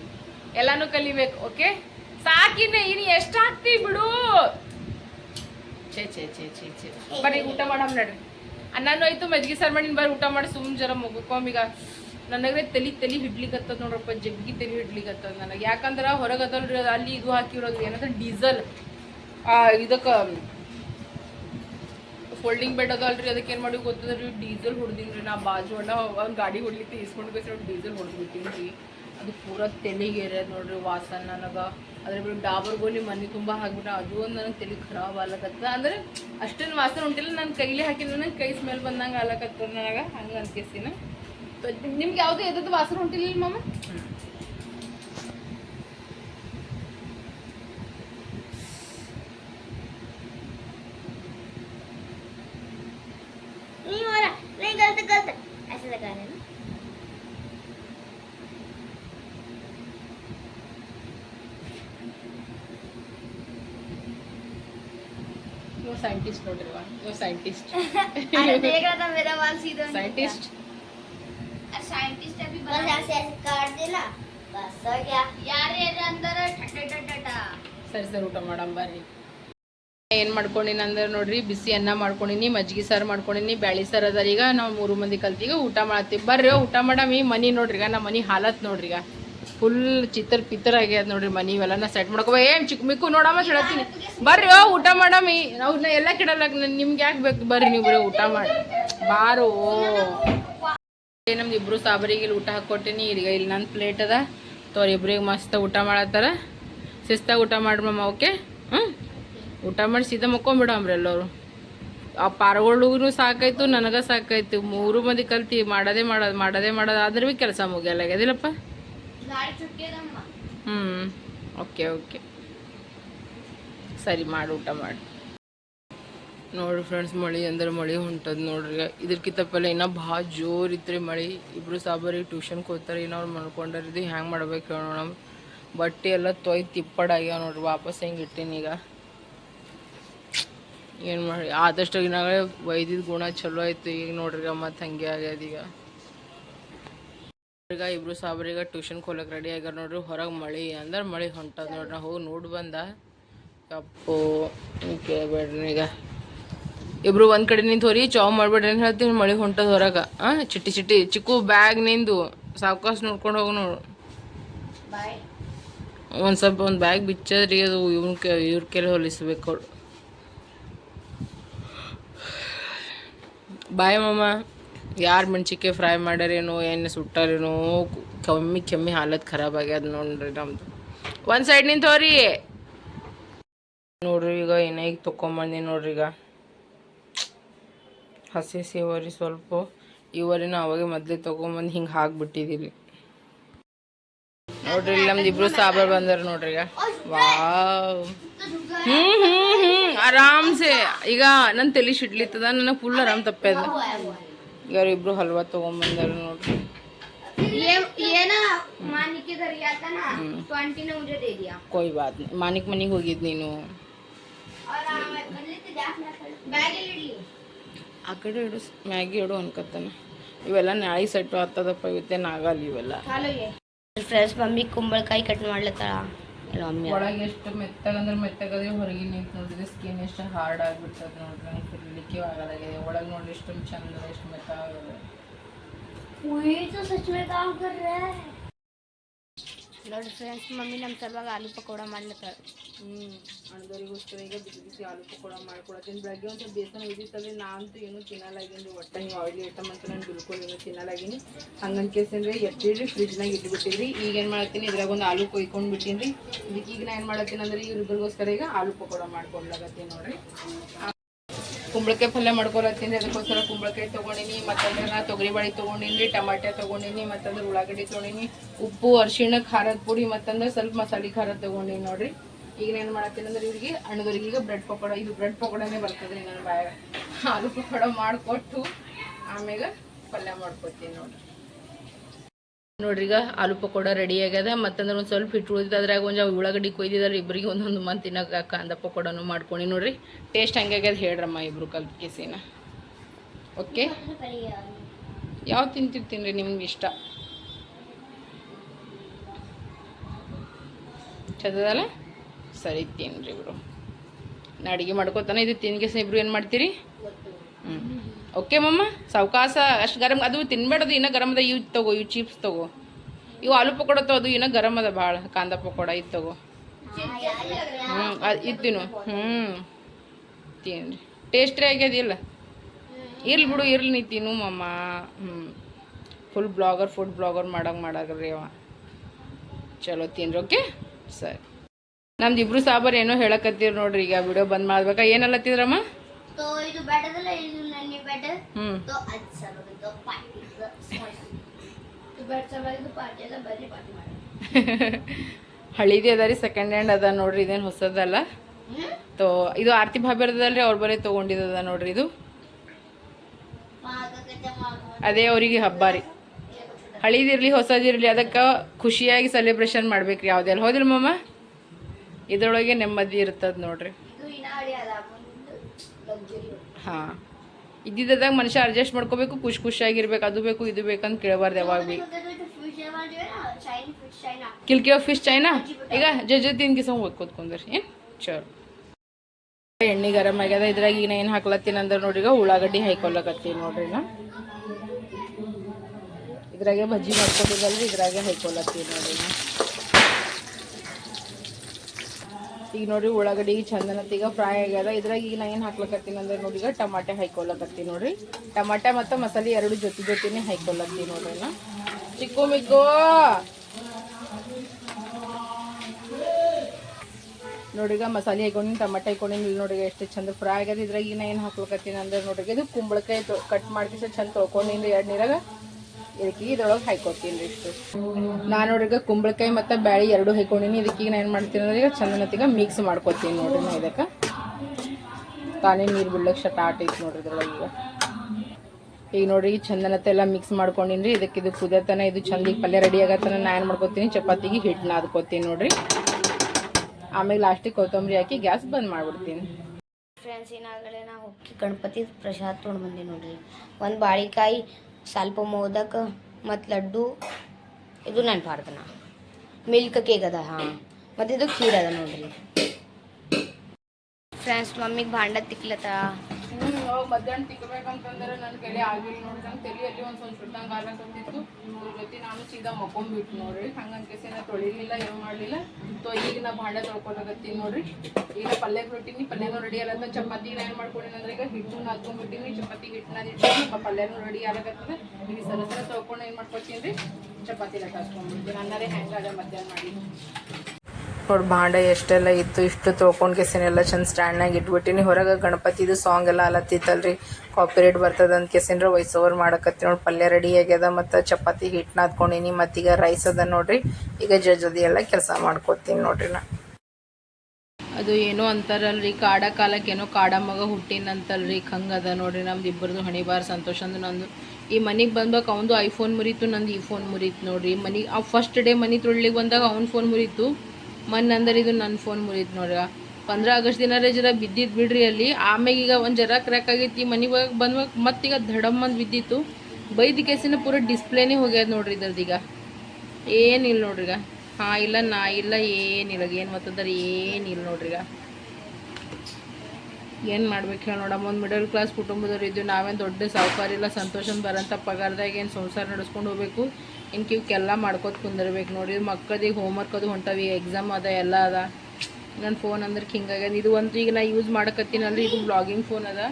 ಎಲ್ಲಾನು ಕಲಿಬೇಕು ಓಕೆ ಸಾಕಿನ ಇನ್ನು ಎಷ್ಟು ಹಾಕ್ತಿ ಬಿಡು? ಛೇ ಛೇ ಛೇ ಛೇ ಛೇ. ಬರ್ರಿ ಊಟ ಮಾಡಮ್ ನಡ್ರಿ. ಅನ್ನನೂ ಆಯ್ತು ಮಜ್ಜಿಗೆ ಸಾರು ಮಾಡಿ ಬರ್ರಿ ಊಟ ಮಾಡಿ ಸುಮ್ ಜರ ಮುಗಿಕೊಂಬೀಗ ನನಗೆ ತಲಿ ತಲಿ ಹಿಡ್ಲಿಕತ್ತದ ನೋಡ್ರಪ್ಪ ಜಗ್ಗಿ ತಲಿ ಹಿಡ್ಲಿಕತ್ತದ ನನಗೆ. ಯಾಕಂದ್ರೆ ಹೊರಗದಲ್ರಿ ಅಲ್ಲಿ ಇದು ಹಾಕಿರೋದು ಏನಂದ್ರೆ ಡೀಸೆಲ್. ಇದಕ್ಕೆ ಫೋಲ್ಡಿಂಗ್ ಬೆಡ್ ರೀ ಅದಕ್ಕೆ ಏನು ಮಾಡಿ ರೀ ಡೀಸೆಲ್ ಹೊಡ್ದೀನಿ ನಾ ಬಾಜು ಅಣ್ಣ ಒಂದು ಗಾಡಿ ಹೊಡ್ಲಿಕ್ಕೆ ಇಸ್ಕೊಂಡು ಬೇಕ್ರಿ ಡೀಸೆಲ್ ಹೊಡೆದ್ಬಿಟ್ಟಿನಿ ರೀ ಅದು ಪೂರ ತೆಲಿಗೆ ನೋಡ್ರಿ ವಾಸನ ನನಗೆ. ಅದ್ರ ಡಾಬರ್ ಗೋಲಿ ಮನೆ ತುಂಬ ಹಾಕ್ಬಿಟ್ರೆ ಅದು ಒಂದು ನನಗೆ ತಲೆ ಖರಾಬ್ ಆಲಕತ್ತ ಅಂದ್ರೆ ಅಷ್ಟೇನು ವಾಸನ ಉಂಟಿಲ್ಲ ನನ್ನ ಕೈಲಿ ಹಾಕಿದ್ರೆ ನಂಗೆ ಕೈ ಸ್ಮೆಲ್ ಬಂದಂಗೆ ಆಗ್ಲಕತ್ತದ ನನಗೆ. ಹಂಗೆ ಅನ್ಕೇಸಿನ. ನಿಮ್ಗೆ ಯಾವುದೇ ಎದ್ದು ವಾಸನೆ ಉಂಟಿಲ್ಲ ಮಾಮ? ಇವ ಸೈಂಟಿಸ್ಟ್ ನೋಡ್ರಿವ ಇವ ಸೈಂಟಿಸ್ಟ್ अरे देख रहा था मेरा बाल सीधा नहीं ಸೈಂಟಿಸ್ಟ್ था। साइंटिस्ट अभी बस ऐसे ऐसे काट देना बस हो गया यार ये अंदर ठटा ठटा ठटा ಸರಿ ಸರಿ ಊಟ ಮಾಡಮ್ ಬರ್ರಿ ಏನು ಮಾಡ್ಕೊಂಡಿನಿ ಅಂದ್ರೆ ನೋಡ್ರಿ ಬಿಸಿ ಅನ್ನ ಮಾಡ್ಕೊಂಡಿನಿ ಮಜ್ಜಿಗೆ ಸಾರು ಮಾಡ್ಕೊಂಡಿನಿ ಬ್ಯಾಳಿ ಸಾರು ಅದ ಈಗ ನಾವು ಮೂರು ಮಂದಿ ಕಲ್ತೀಗ ಊಟ ಮಾಡತ್ತೀವಿ ಬರ್ರಿ ಊಟ ಮಾಡಮಿ ಮನಿ ನೋಡ್ರಿ ಈಗ ನಮ್ಮ ಮನಿ ಹಾಲತ್ ನೋಡ್ರಿ ಈಗ ಫುಲ್ ಚಿತ್ರ ಪಿತ್ರ ಆಗ್ಯದ ನೋಡ್ರಿ ಮನಿ ಇವೆಲ್ಲ ಸೆಟ್ ಮಾಡ್ಕೋ ಏನ್ ಚಿಕ್ಕ ಮಿಕ್ಕು ನೋಡಮ್ಮ ಹೇಳತ್ತೀನಿ ಬರ್ರಿ, ಓ, ಊಟ ಮಾಡಮಿ ಅವ್ರನ್ನ ಎಲ್ಲ ಕೆಡಲ್ಲ ನಿಮ್ಗೆ ಯಾಕೆ ಬೇಕು? ಬರ್ರಿ ನೀವು ಬರೀ ಊಟ ಮಾಡಿ. ಬಾರೋ. ನಮ್ದು ಇಬ್ರು ಸಾಬರಿಗೆ ಇಲ್ಲಿ ಊಟ ಹಾಕೊಟ್ಟಿನಿ ಈಗ ಇಲ್ಲಿ ನನ್ನ ಪ್ಲೇಟ್ ಅದ. ತೋರಿ ಇಬ್ರಿಗೆ ಮಸ್ತ್ ಊಟ ಮಾಡತ್ತಾರ. ಶಿಸ್ತಾಗಿ ಊಟ ಮಾಡ್ರಮ್ಮ ಓಕೆ? ಹ್ಞೂ ಊಟ ಮಾಡಿ ಸೀದಾ ಮಕ್ಕೊಂಬಿಡಮ್ರಿ ಎಲ್ಲರೂ. ಆ ಪಾರಗಳಿಗೂ ಸಾಕಾಯ್ತು, ನನಗೆ ಸಾಕಾಯ್ತು. ಮೂರು ಮಂದಿ ಕಲ್ತಿ, ಮಾಡೋದೇ ಮಾಡೋದು ಮಾಡೋದೇ ಮಾಡೋದು ಆದ್ರೆ ಭೀ ಕೆಲಸ ಮುಗಿಯಲ್ಲ ಹ್ಞೂ ಓಕೆ ಓಕೆ ಸರಿ, ಮಾಡಿ, ಊಟ ಮಾಡಿ. ನೋಡ್ರಿ ಫ್ರೆಂಡ್ಸ್ ಮಳೆ ಅಂದ್ರೆ ಮಳೆ ಹೊಂಟದ ನೋಡ್ರಿ. ಇದ್ರಕ್ಕಿಂತ ಪೆಲ್ಲ ಇನ್ನೂ ಭಾಳ ಜೋರ್ ಇತ್ರಿ ಮಳೆ. ಇಬ್ರು ಸಾಬರಿ ಟ್ಯೂಷನ್ಗೆ ಹೋಗ್ತಾರೆ ಇನ್ನೂ ಅವ್ರು ಮಲ್ಕೊಂಡಾರ ಇದು ಹ್ಯಾಂಗೆ ಮಾಡ್ಬೇಕು ಹೇಳೋಣ. ಬಟ್ಟೆ ಎಲ್ಲ ತೊಯ್ ತಿಪ್ಪಡಾಗ್ಯಾವ ನೋಡ್ರಿ, ವಾಪಸ್ ಹೆಂಗೆ ಇಟ್ಟೀನಿ ಈಗ. ಏನು ಮಾಡಿ ಆದಷ್ಟು ಇನ್ನಾಗಲೇ ಒಯ್ದಿದ್ದ ಗುಣ ಚಲೋ ಆಯ್ತು. ಈಗ ನೋಡ್ರಿ ಮತ್ತೆ ಹಂಗೆ ಆಗ್ಯದ ಈಗ. ಈಗ ಇಬ್ರು ಸಾಬ್ರೀಗ ಟ್ಯೂಷನ್ ಹೋಗ್ಲಕ್ಕೆ ರೆಡಿ ಆಗ್ಯಾರ ನೋಡ್ರಿ. ಹೊರಗೆ ಮಳೆ ಅಂದ್ರೆ ಮಳೆ ಹೊಂಟದ ನೋಡ್ರಿ. ನಾ ಹೋಗಿ ನೋಡಿ ಬಂದ. ಕಪ್ಪು. ಕೇಳಬೇಡ್ರಿ ಈಗ. ಇಬ್ರು ಒಂದ್ ಕಡೆ ನಿಂತು ಹೋರಿ ಚಾವ್ ಮಾಡ್ಬೇಡ್ರಿ ಅಂತ ಹೇಳ್ತೀನಿ ಮಳೆ ಹೊಂಟದ ಹೊರಗೆ. ಆ ಚಿಟ್ಟಿ ಚಿಟ್ಟಿ ಚಿಕ್ಕು ಬ್ಯಾಗ್ ನಿಂದು. ಸಾವ್ಕಾಸ್ ನೋಡ್ಕೊಂಡು ಹೋಗು ನೋಡು. ಒಂದ್ ಒಂದು ಸ್ವಲ್ಪ ಒಂದು ಬ್ಯಾಗ್ ಬಿಚ್ಚದ್ರಿ ಅದು ಇವ್ನ ಕೆ ಇವ್ರ ಕೆಲ ಹೊಲಿಸ್ಬೇಕು. ಅವ್ರು ಬಾಯ್ ಮಾಮ. ಯಾರು ಮೆಣ್ಸಿಕಾಯಿ ಫ್ರೈ ಮಾಡ್ಯಾರೇನೋ, ಎಣ್ಣೆ ಸುಟ್ಟಾರೇನೋ, ಕೆಮ್ಮಿ ಕೆಮ್ಮಿ ಹಾಲತ್ ಖರಾಬ್ ಆಗ್ಯದ ನೋಡ್ರಿ ನಮ್ದು. ಒಂದು ಸೈಡ್ ನಿಂತ ಹೋರಿ. ನೋಡ್ರಿ ಈಗ ಏನಾಗಿ ತೊಕೊಂಬಂದಿ ನೋಡ್ರಿ ಈಗ. ಹಸಿ ಇವರಿ ಸ್ವಲ್ಪ. ಇವರಿನ ಅವಾಗೆ ಮೊದಲೇ ತೊಗೊಂಬಂದು ಹಿಂಗೆ ಹಾಕ್ಬಿಟ್ಟಿದ್ದೀರಿ ನೋಡ್ರಿ ಇಲ್ಲಿ ನಮ್ದು ಇಬ್ರು ಸಾಬರ್ ಬಂದಾರ ನೋಡ್ರಿ ಈಗ. ವಾವ್. ಹ್ಮ್ ಹ್ಮ್ ಹ್ಞೂ ಆರಾಮ್ಸೆ. ಈಗ ನನ್ನ ತಲೆ ಶಿಡ್ಲಿತ್ತದ, ನನಗೆ ಫುಲ್ ಆರಾಮ್ ತಪ್ಪದ ಯಾರಿಬ್ರು ಹಲ್ವಾ ತೊಗೊಂಬಂದಾರ ನೋಡ್ರಿ. ಕೊಯ್ ಬಾತ್ ಮಾನಿಕ್ ಮನಿಗೆ ಹೋಗಿದ್ ನೀನು. ಆ ಕಡೆ ಇಡು ಮ್ಯಾಗಿ ಇಡು ಅನ್ಕತ್ತಾನ. ಇವೆಲ್ಲ ನಾಯಿ ಸೆಟ್ಟು ಆಗ್ತದಪ್ಪ ಇವತ್ತೇನಾಗಲ್ಲ ಇವೆಲ್ಲ. ಫ್ರೆಂಡ್ಸ್ ಮಮ್ಮಿ ಕುಂಬಳಕಾಯಿ ಕಟ್ ಮಾಡ್ಲತ್ತಾಳ. ಮಮ್ಮಿ ಒಳಗೆ ಎಷ್ಟು ಮೆತ್ತಗಂದ್ರೆ ಮೆತ್ತಗದೆ ಹೊರಗೆ ನಿಂತು ನೋಡಿದ್ರೆ ಸ್ಕಿನ್ ಎಷ್ಟು ಹಾರ್ಡ್ ಆಗ್ಬಿಡ್ತದ ನೋಡ್ರಿ ಫುಲ್ ಆಗಲ್ಲ ಆಗಲಾಗಿದೆ ಒಳಗೆ ನೋಡಿ ಎಷ್ಟು ಚಂದ ಎಷ್ಟು ಮೆತ್ತಾಗಿದೆ ನೋಡಿ ಫ್ರೆಂಡ್ಸ್ ಮಮ್ಮಿ ನಮ್ಮ ಸಲುವಾಗಿ ಆಲೂ ಪಕೋಡ ಮಾಡ್ಲತ್ತಾರ. ಹ್ಞೂ ಅಣ್ಣದವರಿಗೋಸ್ಕರ ಈಗ ಬಿಸಿ ಬಿಸಿ ಆಲೂ ಪಕೋಡ ಮಾಡ್ಕೊಳತ್ತೀನಿ ಬೆಳಗ್ಗೆ ಒಂದು ಬೇಸನ ನಾನು ನಾನಂತೂ ಏನು ತಿನ್ನಲಾಗಿನಿ ಒಟ್ಟು ನೀವು ಆಯಿಲಿ ಐಟಮ್ ಅಂತ ನಾನು ಬಿಲ್ಕುಲ್ ಏನೂ ತಿನ್ನಲಾಗಿನಿ ಹಂಗನ್ ಕೇಸ್ ರೀ ಎತ್ತಿಡ್ರಿ ಫ್ರಿಜ್ನಾಗ ಇಟ್ಬಿಟ್ಟಿದ್ರಿ ಈಗ ಏನು ಮಾಡ್ತೀನಿ ಇದ್ರಾಗ ಒಂದು ಆಲೂ ಕೊಯ್ಕೊಂಡು ಬಿಟ್ಟಿನಿ ಇದಕ್ಕೆ ಈಗ ನಾನು ಏನು ಮಾಡತ್ತೀನಿ ಅಂದ್ರೆ ಇವ್ರಿಬ್ರಿಗೋಸ್ಕರ ಈಗ ಆಲೂ ಪಕೋಡ ಮಾಡ್ಕೊಡ್ಲಾಗತ್ತೀನಿ ನೋಡ್ರಿ. ಕುಂಬಳಕಾಯಿ ಪಲ್ಯ ಮಾಡ್ಕೊಳತ್ತೀನಿ ಅದಕ್ಕೋಸ್ಕರ ಕುಂಬಳಕಾಯಿ ತೊಗೊಂಡಿನಿ ಮತ್ತಂದ್ರೆ ನಾ ತೊಗರಿ ಬಾಳಿ ತೊಗೊಂಡಿನಿ, ಟಮಾಟೆ ತೊಗೊಂಡಿನಿ, ಮತ್ತಂದ್ರೆ ಉಳ್ಳಾಗಡ್ಡಿ ತೊಗೊಂಡಿನಿ, ಉಪ್ಪು, ಅರ್ಶಿಣ, ಖಾರದ ಪುಡಿ ಮತ್ತಂದ್ರೆ ಸ್ವಲ್ಪ ಮಸಾಲೆ ಖಾರ ತೊಗೊಂಡಿನಿ ನೋಡ್ರಿ. ಈಗ ಏನು ಮಾಡತ್ತೀನಿ ಅಂದ್ರೆ ಇವ್ರಿಗೆ ಅಣ್ಣದವ್ರಿಗೆ ಈಗ ಬ್ರೆಡ್ ಪಕೋಡ, ಇದು ಬ್ರೆಡ್ ಪಕೋಡನೇ ಬರ್ತದೆ ನನ್ನ ಬಾಯ ಆಲೂ ಪಕೋಡ ಮಾಡಿಕೊಟ್ಟು ಆಮ್ಯಾಗ ಪಲ್ಯ ಮಾಡ್ಕೊತೀನಿ ನೋಡ್ರಿ. ನೋಡ್ರಿ, ಈಗ ಆಲೂ ಪಕೋಡ ರೆಡಿ ಆಗ್ಯದ. ಮತ್ತಂದ್ರೆ ಒಂದು ಸ್ವಲ್ಪ ಹಿಟ್ಟು ಉಳಿದ ಅದ್ರಾಗ ಒಂದು ಉಳ್ಳಾಗಡ್ಡಿ ಕೊಯ್ದಿದ್ದಾರೆ ಇಬ್ಬರಿಗೆ ಒಂದೊಂದು ಮಂತ್ ತಿನ್ನಕ್ಕೆ ಕಾಂದ ಪಕೋಡನು ಮಾಡ್ಕೊಂಡು ನೋಡ್ರಿ. ಟೇಸ್ಟ್ ಹಂಗಾಗ್ಯದ ಹೇಳ್ರಮ್ಮ ಇಬ್ರು ಕಲ್ತ್ ಕೇಸಿನ ಓಕೆ ಯಾವ ತಿಂತಿರ್ತೀನಿ ರೀ ನಿಮ್ಗೆ ಇಷ್ಟ? ಚದದಲ್ಲ? ಸರಿ ತಿನ್ರಿ ಇಬ್ರು. ನಾ ಅಡುಗೆ ಮಾಡ್ಕೋತಾನೆ. ಇದು ತಿನ್ಕೇಸ ಇಬ್ರು ಏನು ಮಾಡ್ತೀರಿ? ಹ್ಞೂ ಓಕೆ ಮಮ್ಮ ಸಾವಕಾಸ ಅಷ್ಟು ಗರಮ್ ಅದು ತಿನ್ಬೇಡದು, ಇನ್ನೂ ಗರಮದ ಇವು ತಗೋ, ಇವು ಚಿಪ್ಸ್ ತಗೋ. ಇವು ಆಲೂ ಪಕೋಡ ತಗೋದು, ಇನ್ನೂ ಗರಮ್ ಅದ ಭಾಳ ಕಾಂದ ಪಕೋಡ ಇದು ತಗೋ. ಹ್ಞೂ ಅದು ಇದ್ದೀನು ಹ್ಞೂ ತಿನ್ರಿ. ಟೇಸ್ಟ್ರಿ ಆಗ್ಯದಿಲ್ಲ ಇರ್ಲಿ ಬಿಡು, ಇರ್ಲಿ ನೀ ತಿನ್ನು ಮಮ್ಮ ಹ್ಞೂ ಫುಲ್ ಬ್ಲಾಗರ್ ಫುಡ್ ಬ್ಲಾಗರ್ ಮಾಡಂಗೆ ಮಾಡಾಗ್ರಿ ಅವ. ಚಲೋ ತಿನ್ರಿ ಓಕೆ ಸರಿ. ನಮ್ದು ಇಬ್ರು ಸಾಬಾರು ಏನೋ ಹೇಳಕತ್ತೀರಿ ನೋಡ್ರಿ, ಈಗ ವಿಡಿಯೋ ಬಂದ್ ಮಾಡ್ಬೇಕಾ. ಏನಲ್ಲತ್ತಿದ್ರಮ್ಮ ಅದು ಸಲುವಾಗಿದ್ದು ಪಾರ್ಟಿ ಬೆಡ್ ಸಲುವಾಗಿದ್ದು ಎಲ್ಲ ಬರೀ ಪಾರ್ಟಿ ಮಾಡಿ ಹಳಿದಿ ಅದ ರೀ ಸೆಕೆಂಡ್ ಹ್ಯಾಂಡ್ ಅದ ನೋಡ್ರಿ ಇದೇನು ಹೊಸದಲ್ಲ. ತೋ ಇದು ಆರ್ತಿ ಭಾಬಿ ಅದಾವಲ್ರಿ ಅವ್ರ ಬರೀ ತೊಗೊಂಡಿದ್ದದ ನೋಡ್ರಿ ಇದು. ಅದೇ ಅವರಿಗೆ ಹಬ್ಬ ರೀ. ಹಳಿದಿರ್ಲಿ ಹೊಸದಿರ್ಲಿ ಅದಕ್ಕೆ ಖುಷಿಯಾಗಿ ಸೆಲೆಬ್ರೇಷನ್ ಮಾಡ್ಬೇಕ್ರಿ ಯಾವ್ದೆಲ್ಲ ಹೋದ್ರಿ ಮಮ್ಮ ಇದ್ರೊಳಗೆ ನೆಮ್ಮದಿ ಇರ್ತದ ನೋಡ್ರಿ. ಹಾಂ. ಇದ್ದಿದ್ದಾಗ ಮನುಷ್ಯ ಅಡ್ಜಸ್ಟ್ ಮಾಡ್ಕೋಬೇಕು, ಖುಷಿ ಖುಷಿಯಾಗಿರ್ಬೇಕು, ಅದು ಬೇಕು, ಇದು ಬೇಕಂತ ಕೇಳಬಾರ್ದು ಯಾವಾಗ ಭೀ ಫಿಶ್ ಮಾಡಿದ್ರೆ ಚೈನ್ ಫಿಶ್ ಚೈನಾ ಕಿಲ್ಕಿ ಫಿಶ್ ಚೈನಾ ಈಗ ಜಜ್ಜ ತಿನ್ ಕಿಸ ಹೋಗಿ ಕೂತ್ಕೊಂಡ್ರಿ. ಏನು? ಚಲೋ ಎಣ್ಣೆ ಗರಂ ಆಗ್ಯದ, ಇದ್ರಾಗ ಈಗ ಏನು ಹಾಕ್ಲತ್ತೀನಿ ಅಂದ್ರೆ ನೋಡ್ರಿ, ಈಗ ಉಳ್ಳಾಗಡ್ಡಿ ಹಾಕೊಲ್ಲಕತ್ತೀನಿ ನೋಡ್ರಿ ನಾ. ಇದ್ರಾಗೆ ಬಜ್ಜಿ ಮಾಡ್ಕೊಂಡಿದ್ದಲ್ರಿ, ಇದ್ರಾಗೆ ಹಾಕೊಲ್ಲತ್ತೀನಿ ನೋಡ್ರಿ ನಾ. ಈಗ ನೋಡ್ರಿ ಉಳ್ಳಾಗಡ್ಡಿ ಚಂದನತ್ತೀಗ ಫ್ರೈ ಆಗ್ಯದ. ಇದ್ರಾಗ ಈಗ ನಾ ಏನು ಹಾಕ್ಲಕತ್ತೀನಿ ಅಂದ್ರೆ ನೋಡಿ ಈಗ ಟಮಾಟೆ ಹಾಕೊಲ್ಲಕತ್ತೀನಿ ನೋಡ್ರಿ. ಟಮಾಟೆ ಮತ್ತು ಮಸಾಲೆ ಎರಡು ಜೊತೆ ಜೊತೆನೇ ಹಾಕೊಲ್ಲತ್ತೀನಿ ನೋಡ್ರಿ ನಾ. ಚಿಕ್ಕು ಮಿಕ್ಕು ನೋಡ್ರಿ ಈಗ ಮಸಾಲೆ ಹಾಕೊಂಡಿನಿ ಟಮಾಟೆ ಹಾಕೊಂಡಿನಿ ಇಲ್ಲಿ ನೋಡಿ ಎಷ್ಟು ಚಂದ ಫ್ರೈ ಆಗ್ಯದ. ಇದ್ರಾಗ ಈಗ ನಾ ಏನು ಹಾಕ್ಲಕತ್ತೀನಿ ಅಂದ್ರೆ ನೋಡ್ರಿ ಇದು ಕುಂಬಳಕಾಯಿ ಕಟ್ ಮಾಡ್ತೀವಿ ಚಂದ ತೊಳ್ಕೊಂಡಿನಿ ಎರಡು ನೀರಾಗ. ಇದಕ್ಕೆ ಇದ್ರೊಳಗೆ ಹಾಕೊತೀನಿ ರೀ ಇಷ್ಟು. ನಾನು ನೋಡ್ರಿ ಕುಂಬಳಕಾಯಿ ಮತ್ತು ಬ್ಯಾಳಿ ಎರಡು ಹಾಕೊಂಡಿನಿ ಇದಕ್ಕೆ ಈಗ ನಾ ಏನು ಮಾಡ್ತೀನಿ ಅಂದ್ರೆ ಈಗ ಚಂದನತ್ತೀಗ ಮಿಕ್ಸ್ ಮಾಡ್ಕೊತೀನಿ ನೋಡ್ರಿ ನಾ ಇದಕ್ಕೆ. ತಾನೇ ನೀರು ಬಿಡ್ಲಕ್ಕೆ ಸ್ಟಾರ್ಟ್ ಐತಿ ನೋಡ್ರಿ ಇದ್ರೊಳಗೆ ಈಗ. ಈಗ ನೋಡ್ರಿ ಈ ಚಂದನತ್ತೆ ಎಲ್ಲ ಮಿಕ್ಸ್ ಮಾಡ್ಕೊಂಡಿನಿ ಇದಕ್ಕೆ ಇದು ಕುದತನ, ಇದು ಚಂದ ಈಗ ಪಲ್ಯ ರೆಡಿ ಆಗತ್ತನ ನಾ ಏನು ಮಾಡ್ಕೊತೀನಿ, ಚಪಾತಿಗೆ ಹಿಟ್ಟು ನಾದ್ಕೋತೀನಿ ನೋಡ್ರಿ. ಆಮೇಲೆ ಲಾಸ್ಟಿಗೆ ಕೊತ್ತಂಬರಿ ಹಾಕಿ ಗ್ಯಾಸ್ ಬಂದ್ ಮಾಡ್ಬಿಡ್ತೀನಿ. ಫ್ರೆಂಡ್ಸ್ ಏನಾಗಲೇ ನಾವು ಹೋಗಿ ಗಣಪತಿ ಪ್ರಸಾದ ತೊಗೊಂಡು ಬಂದೀನಿ ನೋಡ್ರಿ. ಒಂದು ಬಾಳಿಕಾಯಿ ಸ್ವಲ್ಪ ಮೋದಕ ಮತ್ತು ಲಡ್ಡು, ಇದು ನೆನಪಾರ್ದನ ಮಿಲ್ಕ್ ಕೇಕ್ ಅದ, ಹಾಂ. ಮತ್ತು ಇದು ಖೀರ್ ಅದ ನೋಡ್ರಿ. ಫ್ರೆಂಡ್ಸ್ ಮಮ್ಮಿಗೆ ಭಾಂಡ ತಿಕ್ಲತ್ತ ಹ್ಞೂ ಮಧ್ಯಾಹ್ನ ತಿಕ್ಕಬೇಕಂತಂದ್ರೆ ನನ್ನ ಕೈಲಿ ಆಗಿಲ್ಲ ನೋಡ್ರಿ ನನ್ನ ತಲೆಯಲ್ಲಿ ಒಂದು ಸ್ವಲ್ಪ ಸುಟ್ಟಂಗೆ ಆಗ್ಲತ್ತಿತ್ತು ಇವ್ರ ಜೊತೆ ನಾನು ಸೀದಾ ಮಕ್ಕೊಂಡ್ಬಿಟ್ಟು ನೋಡ್ರಿ. ಹಂಗನ್ಕೇಸಿ ನಾ ತೊಳಿಲಿಲ್ಲ, ಏನು ಮಾಡಲಿಲ್ಲ. ಸೊ ಈಗ ನಾ ಭಾಂಡೆ ತೊಳ್ಕೊಳಕತ್ತೀನಿ ನೋಡ್ರಿ. ಈಗ ಪಲ್ಯಕ್ಕೆ ರೊಟ್ಟಿನಿ, ಪಲ್ಯನೂ ರೆಡಿ ಆಗತ್ತ ಚಪಾತಿ ನಾ ಏನು ಮಾಡ್ಕೊಂಡಿನಿ ಅಂದ್ರೆ ಈಗ ಹಿಟ್ಟು ನಾದ್ಕೊಂಡ್ಬಿಟ್ಟಿನಿ ಚಪಾತಿ ಹಿಟ್ಟು ನಾದಿಟ್ಟಿನಿ ಪಲ್ಯನೂ ರೆಡಿ ಆಗತ್ತದ ಈಗ ಸರ ಸರ ತೊಳ್ಕೊಂಡು ಏನು ಮಾಡ್ಕೊತೀನಿ ರೀ? ಚಪಾತಿ ಎಲ್ಲ ಕಾಸ್ಕೊಂಡ್ಬಿಡ್ತೀನಿ ಅನ್ನರೇ ಹೆಂಗಾಗ ಮಧ್ಯಾಹ್ನ ಮಾಡಿ ನೋಡಿ ಭಾಂಡ ಎಷ್ಟೆಲ್ಲ ಇತ್ತು, ಇಷ್ಟು ತೊಳ್ಕೊಂಡು ಕೆಸಿನೆಲ್ಲ ಚಂದ ಸ್ಟ್ಯಾಂಡ್ನಾಗ ಇಟ್ಬಿಟ್ಟಿನಿ. ಹೊರಗೆ ಗಣಪತಿದು ಸಾಂಗ್ ಎಲ್ಲ ಅಲತ್ತಿತ್ತಲ್ರಿ. ಕಾಪಿರೇಟ್ ಬರ್ತದ ಅಂತ ಕೆಸಿನ್ರ ವಾಯ್ಸ್ ಓವರ್ ಮಾಡಕತ್ತಿ ನೋಡಿ. ಪಲ್ಯ ರೆಡಿ ಆಗ್ಯದ ಮತ್ತು ಚಪಾತಿ ಹಿಟ್ಟು ನಾದ್ಕೊಂಡಿನಿ ಮತ್ತೀಗ ರೈಸ್ ಅದ ನೋಡ್ರಿ. ಈಗ ಜಜದಿ ಎಲ್ಲ ಕೆಲಸ ಮಾಡ್ಕೊತೀನಿ ನೋಡ್ರಿ ನಾ. ಅದು ಏನೋ ಅಂತಾರಲ್ರಿ. ಕಾಡ ಕಾಲಕ್ಕೆ ಏನೋ ಕಾಡ ಮಗ ಹುಟ್ಟಿನಂತಲ್ರಿ ಹಂಗದ ನೋಡ್ರಿ ನಮ್ದು ಇಬ್ಬರದು ಹಣಿಬಾರ ಸಂತೋಷ ಅಂದ್ರೆ ನಂದು. ಈ ಮನೆಗೆ ಬಂದಾಗ ಅವಂದು ಐಫೋನ್ ಮುರಿತು, ನಂದು ಈ ಫೋನ್ ಮುರಿತು ನೋಡ್ರಿ. ಮನೆ, ಆ ಫಸ್ಟ್ ಡೇ ಮನೆ ತೊಳ್ಳಿಗೆ ಬಂದಾಗ ಅವ್ನ ಫೋನ್ ಮುರೀತು. ಮೊನ್ನೆ ಅಂದ್ರೆ ಇದು ನನ್ನ ಫೋನ್ ಮುರೀತು ನೋಡ್ರಿ ಪಂದ್ರ ಆಗಸ್ಟ್ ದಿನ ಜರ ಬಿದ್ದಿದ್ದು ಬಿಡ್ರಿ ಅಲ್ಲಿ. ಆಮ್ಯಾಗ ಈಗ ಒಂದು ಜರ ಕ್ರ್ಯಾಕ್ ಆಗೈತಿ. ಮನೆಗೆ ಬಂದ್ ಬಂದ್ವಾಗ ಮತ್ತೀಗ ಅಂದ್ ಬಿದ್ದಿತ್ತು. ಬೈದ ಕೇಸಿನ ಪೂರ ಡಿಸ್ಪ್ಲೇನೇ ಹೋಗ್ಯದ ನೋಡ್ರಿ ಇದ್ರದ್ದು ಈಗ. ಏನಿಲ್ಲ ನೋಡ್ರಿಗ. ಹಾಂ, ಇಲ್ಲ ನಾ, ಇಲ್ಲ ಏನಿಲ್ಲ ಏನು ಮತ್ತಂದ್ರೆ ಏನಿಲ್ಲ ನೋಡ್ರಿ ಈಗ ಏನು ಮಾಡ್ಬೇಕು ಹೇಳಿ ನೋಡಮ್ಮ ಒಂದು ಮಿಡಲ್ ಕ್ಲಾಸ್ ಕುಟುಂಬದವ್ರು ಇದ್ದು ನಾವೇನು ದೊಡ್ಡ ಸಾಹುಕಾರಿಲ್ಲ, ಸಂತೋಷನ್ ಬರೋಂಥ ಪಗಾರದಾಗ ಏನು ಸಂಸಾರ ನಡೆಸ್ಕೊಂಡು ಹೋಗ್ಬೇಕು. ಇನ್ನು ಇವಕ್ಕೆಲ್ಲ ಮಾಡ್ಕೊತ ಕುಂದಿರ್ಬೇಕು. ನೋಡಿ ಹೋಮ್ ಹೋಮ್ವರ್ಕ್ ಅದು ಹೊಂಟವಿ ಎಕ್ಸಾಮ್ ಅದ, ಎಲ್ಲ ಅದ. ನನ್ನ ಫೋನ್ ಅಂದ್ರೆ ಹಿಂಗಾಗ್ಯದ ಇದು ಒಂದು ಈಗ ನಾ ಯೂಸ್ ಮಾಡಕತ್ತೀನಲ್ರಿ ಇದು ಬ್ಲಾಗಿಂಗ್ ಫೋನ್ ಅದ.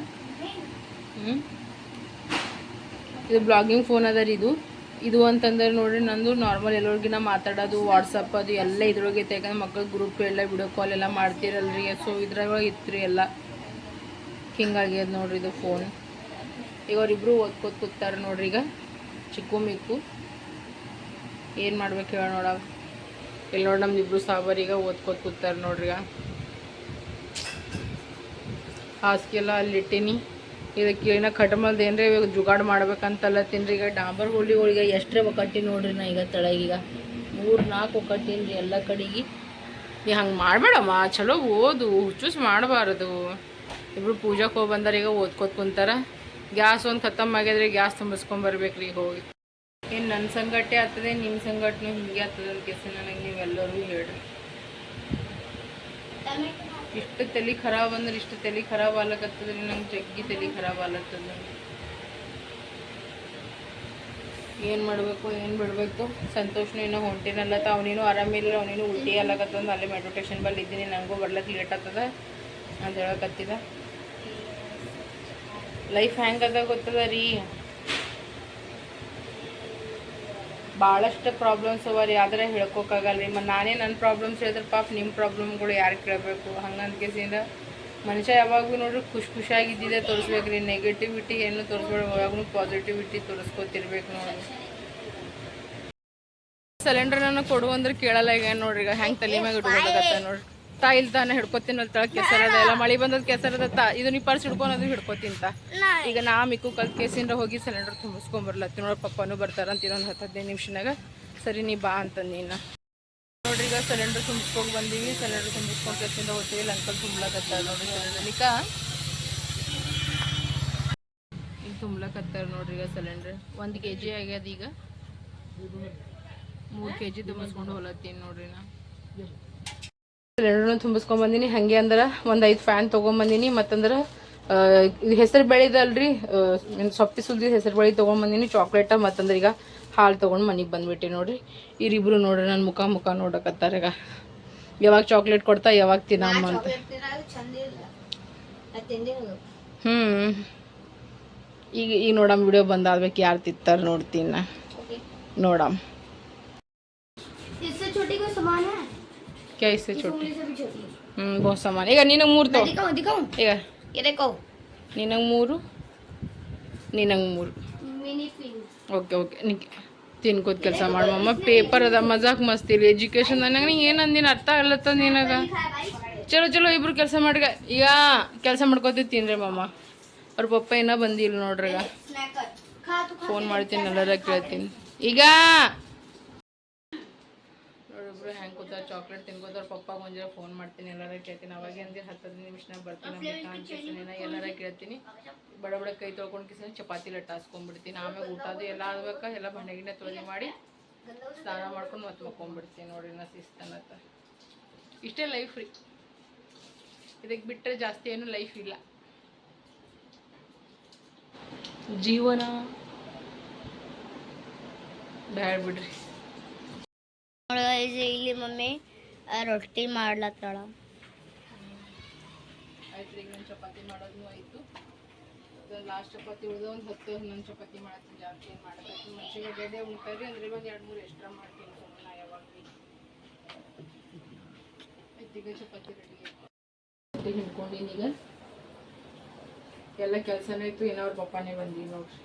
ಹ್ಞೂ ಇದು ಬ್ಲಾಗಿಂಗ್ ಫೋನ್ ಅದ ರೀ ಇದು. ಇದು ಅಂತಂದ್ರೆ ನೋಡ್ರಿ, ನಂದು ನಾರ್ಮಲ್ ಎಲ್ಲರಿಗಿನ ಮಾತಾಡೋದು ವಾಟ್ಸಪ್ ಅದು ಎಲ್ಲ ಇದ್ರೊಳಗೆ ಐತೆ ಯಾಕಂದ್ರೆ ಮಕ್ಕಳು ಗ್ರೂಪ್ ಎಲ್ಲ ವಿಡಿಯೋ ಕಾಲ್ ಎಲ್ಲ ಮಾಡ್ತಿರಲ್ರಿ. ಸೊ ಇದ್ರಾಗ ಇತ್ತು ಎಲ್ಲ. ಹಿಂಗಾಗ್ಯದ ನೋಡ್ರಿ ಇದು ಫೋನ್ ಈಗ ಅವ್ರಿಬ್ರು ಓದ್ಕೋತ ಕೂತಾರೆ ನೋಡ್ರಿ ಈಗ. ಚಿಕ್ಕು ಮಿಕ್ಕು. ಏನು ಮಾಡ್ಬೇಕು ಹೇಳ ನೋಡ. ಇಲ್ಲಿ ನೋಡಿ ನಮ್ದು ಇಬ್ರು ಸಾಬರೀಗ ಓದ್ಕೋತ ಕೂತಾರೆ ನೋಡ್ರಿ ಹಾಸಿಗೆಲ್ಲ ಅಲ್ಲಿ ಇಟ್ಟೀನಿ. ಇದಕ್ಕೆ ಏನ ಕಟಮಲ್ದ ಏನ್ರಿ ಇವಾಗ ಜುಗಾಡ್ ಮಾಡ್ಬೇಕಂತಲ್ಲ ತಿನ್ರಿ. ಈಗ ಡಾಂಬರ್ ಹುಲಿಗಳಿಗೆ ಎಷ್ಟೇ ಒಕ್ಕಟ್ಟಿ ನೋಡ್ರಿ ನಾ ಈಗ ತಳಗೀಗ ಮೂರು, ನಾಲ್ಕು ಒಕ್ಕಟ್ಟಿನ್ರಿ ಎಲ್ಲ ಕಡೆಗೆ. ನೀ ಹಂಗೆ ಮಾಡಬೇಡಮ್ಮ. ಚಲೋ ಓದು, ಹುಚ್ಚುಸ್ ಮಾಡಬಾರದು. ಇಬ್ರು ಪೂಜಾಕ್ಕೆ ಹೋಗಿ ಬಂದಾರ ಈಗ ಓದ್ಕೋತ ಕುಂತಾರ. ಗ್ಯಾಸ್ ಒಂದು ಖತಮ್ ಆಗ್ಯದ್ರಿ, ಗ್ಯಾಸ್ ತುಂಬಿಸ್ಕೊಂಬರ್ಬೇಕ್ರಿ ಹೋಗಿ. ಏನು ನನ್ನ ಸಂಗಟೆ ಆಗ್ತದೆ ನಿಮ್ಮ ಸಂಘಟನೆ ಹಿಂಗೆ ಆಗ್ತದೆ ಅಂತ ಕೆಸ ನನಗೆ ನೀವೆಲ್ಲರೂ ಹೇಳ್ರಿ. ಇಷ್ಟು ತಲೆ ಖರಾಬ್ ಅಂದ್ರೆ ಇಷ್ಟು ತಲೆ ಖರಾಬ್ ಆಗ್ಲಕತ್ತದ್ರಿ, ನಂಗೆ ಜಗ್ಗಿ ತಲೆ ಖರಾಬ್ ಆಗ್ಲತ್ತದ ಏನು ಮಾಡಬೇಕು, ಏನು ಬಿಡಬೇಕು? ಸಂತೋಷನೂ ಏನೋ ಹೊಂಟಿನಲ್ಲತ್ತ ಅವನೇನು ಆರಾಮಿಲ್ಲ ಅವನೇನು ಉಲ್ಟಿ ಅಲ್ಲಕತ್ತದ ಅಲ್ಲೇ ಮೆಡಿಟೇಷನ್ ಬಲ್ಲಿ ಇದ್ದೀನಿ ನನಗೂ ಬರ್ಲಕ್ಕೆ ಲೇಟ್ ಆಗ್ತದ ಅಂತ ಹೇಳಕತ್ತಿದ. ಲೈಫ್ ಹೆಂಗದ ಗೊತ್ತದ ರೀ? ಭಾಳಷ್ಟು ಪ್ರಾಬ್ಲಮ್ಸ್ ಅವ ರೀ, ಆದ್ರೆ ಹೇಳ್ಕೊಕ್ಕಾಗಲ್ಲ ರೀ. ಮತ್ತು ನಾನೇ ನನ್ನ ಪ್ರಾಬ್ಲಮ್ಸ್ ಹೇಳಿದ್ರೆ ಪಾಪ ನಿಮ್ಮ ಪ್ರಾಬ್ಲಮ್ಗಳು ಯಾರು ಕೇಳಬೇಕು? ಹಂಗಂತ ಕೇಸಿಂದ ಮನುಷ್ಯ ಯಾವಾಗೂ ನೋಡ್ರಿ ಖುಷಿ ಖುಷಿಯಾಗಿದ್ದಿದೆ ತೋರಿಸ್ಬೇಕು ರೀ. ನೆಗೆಟಿವಿಟಿ ಏನು ತೋರಿಸ್ಬೇಡ ಯಾವಾಗೂ ಪಾಸಿಟಿವಿಟಿ ತೋರಿಸ್ಕೊತಿರ್ಬೇಕು ನೋಡಿ ಸಿಲಿಂಡರ್ ನಾನು ಕೊಡು ಅಂದ್ರೆ ಕೇಳಲ್ಲ ಈಗ ನೋಡ್ರಿ ಈಗ ಹೆಂಗೆ ತಲೆ ಮ್ಯಾಗ ಇಟ್ಕೊಳಕತ್ತ ನೋಡ್ರಿ. ತಾ ಇಲ್ದಾನೆ ತಾನೇ ಹಿಡ್ಕೊತೀನಿ ತಳ ಕೆಸರದ ಎಲ್ಲ ಮಳೆ ಬಂದದ ಕೆಸರದ ತಾ ಇದು ನೀ ಪರ್ಸ್ ಹಿಡ್ಕೊಳೋದು ಹಿಡ್ಕೊತೀನಿ ತಾ ಈಗ ನಾ ಮಿಕ್ಕು ಕಲ್ ಕೇಸಿಂದ ಹೋಗಿ ಸಿಲಿಂಡರ್ ತುಂಬಿಸ್ಕೊಂಬರ್ಲತ್ತಿ ನೋಡಿ ಪಪ್ಪನೂ ಬರ್ತಾರಂತ ಇನ್ನೊಂದು ಹತ್ತು ಹದಿನೈದು ನಿಮಿಷನಾಗ. ಸರಿ ನೀ ಬಾ ಅಂತ ನೀನು. ನೋಡ್ರಿ ಈಗ ಸಿಲಿಂಡರ್ ತುಂಬಿಸ್ಕೊಂಡು ಬಂದೀವಿ. ಸಿಲಿಂಡರ್ ತುಂಬಿಸ್ಕೊಂಡು ಕೇಸಿಂದ ಹೋಗ್ತೀವಿ. ಅಂಕಲ್ ತುಂಬ್ಲಕತ್ತಾರ ನೋಡ್ರಿ ಈಗ ತುಂಬ್ಲಕತ್ತಾರ ನೋಡ್ರಿ ಈಗ ಸಿಲಿಂಡರ್ ಒಂದು ಕೆ ಜಿ ಆಗ್ಯದ ಈಗ. ಮೂರು ಕೆ ಜಿ ತುಂಬಿಸ್ಕೊಂಡು ಹೋಲತ್ತೀನಿ ನೋಡ್ರಿ ನಾ. ಸಿಲಿಂಡರ್ನ ತುಂಬಿಸ್ಕೊಂಬಂದಿನಿ ಹಂಗೆ ಅಂದ್ರೆ ಒಂದು ಐದು ಫ್ಯಾನ್ ತೊಗೊಂಬಂದಿನಿ ಮತ್ತಂದ್ರೆ ಇದು ಹೆಸರು ಬೆಳೆದಲ್ರಿ ಸೊಪ್ಪಿ ಸುಲ್ದಿ ಹೆಸರು ಬೆಳೆ ತೊಗೊಂಬಂದಿನಿ ಚಾಕ್ಲೇಟ ಮತ್ತಂದ್ರ ಈಗ ಹಾಲು ತೊಗೊಂಡು ಮನೆಗೆ ಬಂದ್ಬಿಟ್ಟೆ ನೋಡ್ರಿ. ಇರಿಬ್ರು ನೋಡ್ರಿ ನನ್ನ ಮುಖ ಮುಖ ನೋಡಕತ್ತಾರ ಈಗ. ಯಾವಾಗ ಚಾಕ್ಲೇಟ್ ಕೊಡ್ತಾ ಯಾವಾಗ ತಿನ್ನಮ್ಮ ಅಂತ. ಹ್ಞೂ ಈಗ ಈಗ ನೋಡಮ್ ವಿಡಿಯೋ ಬಂದಾದ್ಬೇಕು ಯಾರು ತಿಂತಾರೆ ನೋಡ್ತೀನಿ ನಾ ನೋಡಮ್. इससे छोटी कोई सामान है ಕ್ಯಾ ಇಸ್ಸೆ ಚೋಟಿ उंगली से भी छोटी है ಹ್ಞೂ ಬಹು ಸಾಮಾನು ಈಗ ನಿನಗೆ ಮೂರು ತಗೋ दिखाऊं दिखाऊं ಈಗ ये देखो ನಿನಗೆ ಮೂರು ನಿನಗೆ ಮೂರು मिनी पिन ಓಕೆ ಓಕೆ ನೀ ತಿನ್ಕೋತ ಕೆಲಸ ಮಾಡಮ್ಮ ಪೇಪರ್ ಅದ ಮಜಾಕ್ ಮಸ್ತ್ ಇಲ್ಲಿ ಎಜುಕೇಶನ್ ನನಗೆ ಏನು ಅಂದಿನ ಅರ್ಥ ಆಗ್ಲತ್ತದ ನಿನಗ ಚಲೋ ಚಲೋ ಇಬ್ರು ಕೆಲಸ ಮಾಡ್ಗ ಈಗ ಕೆಲಸ ಮಾಡ್ಕೋತಿ ತಿನ್ರಿ ಮಮ್ಮ ಅವ್ರ ಪಪ್ಪ ಏನೋ ಬಂದಿಲ್ಲ ನೋಡ್ರಿ ಈಗ स्नैकर खा तू खा ಫೋನ್ ಮಾಡ್ತೀನಿ ಎಲ್ಲರ ಕೇಳ್ತೀನಿ ಈಗ ನೋಡಿಬ್ರು ಹೆಂಗೆ ಕೂತಾರ ಚಾಕ್ಲೇಟ್ ತಿನ್ಕೋತಾರ ಪಪ್ಪಾಗ ಒಂಜರ ಫೋನ್ ಮಾಡ್ತೀನಿ ಎಲ್ಲಾರ ಕೇಳ್ತೀನಿ, ಅವಾಗ ಅಂದ್ರೆ ಹತ್ತು ಹದಿನೈದು ನಿಮಿಷನಾಗ ಬರ್ತೀನಿ ಬೇಕಾ ಎಲ್ಲಾರ ಕೇಳ್ತೀನಿ. ಬಡ ಬಡ ಕೈ ತೊಳ್ಕೊಂಡು ಕಿಸಿನ ಚಪಾತಿ ಲಟ್ಟ ಹಾಸ್ಕೊಂಡ್ಬಿಡ್ತೀನಿ ಆಮೇಲೆ ಊಟ ಅದು ಎಲ್ಲ ಆದ್ಬೇಕಾ ಎಲ್ಲ ಬಂಡೆ ಗಿಣ್ಣೆ ತೊಳೆದು ಮಾಡಿ ಸ್ನಾನ ಮಾಡ್ಕೊಂಡು ಮತ್ತೆ ಮಕ್ಕೊಂಡ್ಬಿಡ್ತೀನಿ ನೋಡ್ರಿ ನಾ ಶಿಸ್ತನತ್ತ ಇಷ್ಟೇ ಲೈಫ್ ರೀ. ಇದಕ್ಕೆ ಬಿಟ್ಟರೆ ಜಾಸ್ತಿ ಏನು ಲೈಫ್ ಇಲ್ಲ. ಜೀವನ ಬ್ಯಾಡ್ ಬಿಡ್ರಿ. ಇಲ್ಲಿ ಮಮ್ಮಿ ರೊಟ್ಟಿ ಮಾಡ್ಲತ್ತಾಳ. ಆಯ್ತು, ಈಗ ಚಪಾತಿ ಮಾಡೋದು ಆಯಿತು. ಲಾಸ್ಟ್ ಚಪಾತಿ ಉಳಿದ ಒಂದು ಹತ್ತು, ಹನ್ನೊಂದು ಚಪಾತಿ ಮಾಡತ್ತೀನಿ. ಜಾಸ್ತಿ ಏನು ಮಾಡಕತ್ತೀನಿ ಮನುಷ್ಯಗೆ ಗಡ್ಡೆ ಅಂದ್ರೆ ಒಂದು ಎರಡು, ಮೂರು ಎಕ್ಸ್ಟ್ರಾ ಮಾಡ್ತೀನಿ ಸುಮ್ಮನೆ ನಾ ಯಾವಾಗ ಭೀ ಚಪಾತಿ ರೆಡಿ ಆಯ್ತು. ಹಿಂಡ್ಕೊಂಡೀನಿ ಈಗ. ಎಲ್ಲ ಕೆಲ್ಸನೇ ಇತ್ತು ಏನೋ ಅವ್ರ ಪಪ್ಪಾನೇ ಬಂದೀವಿ ನೋಡ್ರಿ.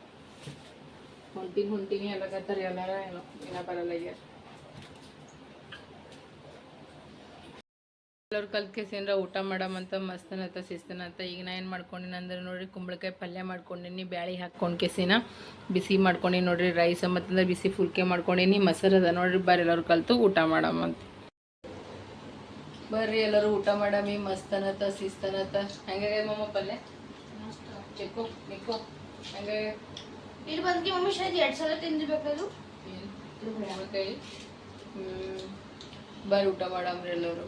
ಹೊಂಟಿಗೆ ಹೊಂಟಿನಿ, ಎಲ್ಲ ಕತ್ತಾರೆ ಎಲ್ಲಾರ ಏನೋ ಏನೋ ಬರಲ್ಲ ಈಗ. ಎಲ್ಲರೂ ಕಲ್ತ್ ಕೇಸಿಂದ್ರ ಊಟ ಮಾಡಮಂತ ಮಸ್ತನತ್ತ ಶಿಸ್ತನತ್ತ ಈಗ ನಾ ಏನು ಮಾಡ್ಕೊಂಡಿನಿ ಅಂದ್ರೆ ನೋಡ್ರಿ ಕುಂಬಳಕಾಯಿ ಪಲ್ಯ ಮಾಡ್ಕೊಂಡಿನಿ ಬ್ಯಾಳಿ ಹಾಕ್ಕೊಂಡು ಕೇಸಿನ. ಬಿಸಿ ಮಾಡ್ಕೊಂಡಿನಿ ನೋಡ್ರಿ ರೈಸ್ ಮತ್ತಂದ್ರೆ ಬಿಸಿ ಫುಲ್ಕೆ ಮಾಡ್ಕೊಂಡಿನಿ. ಮೊಸರು ಅದ ನೋಡ್ರಿ ಬರ್ರಿ ಎಲ್ಲರೂ ಕಲ್ತು ಊಟ ಮಾಡಮಂತ ಬರ್ರಿ ಎಲ್ಲರೂ ಊಟ ಮಾಡಮಿ ಮಸ್ತನತ್ತ ಶಿಸ್ತನತ್ತ ಹೆಂಗಾಗ್ಯದ ಮಮ್ಮ ಪಲ್ಯ? ಚೆಕ್ಕು ಇಲ್ಲಿ ಬಂದ್ಕೆ ಮಮ್ಮಿ ಶಾಯದ್ ಎರಡ್ ಸಲ ತಿಂದಿರ್ಬೇಕದು ಕುಂಬಳಕಾಯಿ? ಬರ್ರಿ ಊಟ ಮಾಡಮ್ರಿ ಎಲ್ಲರೂ.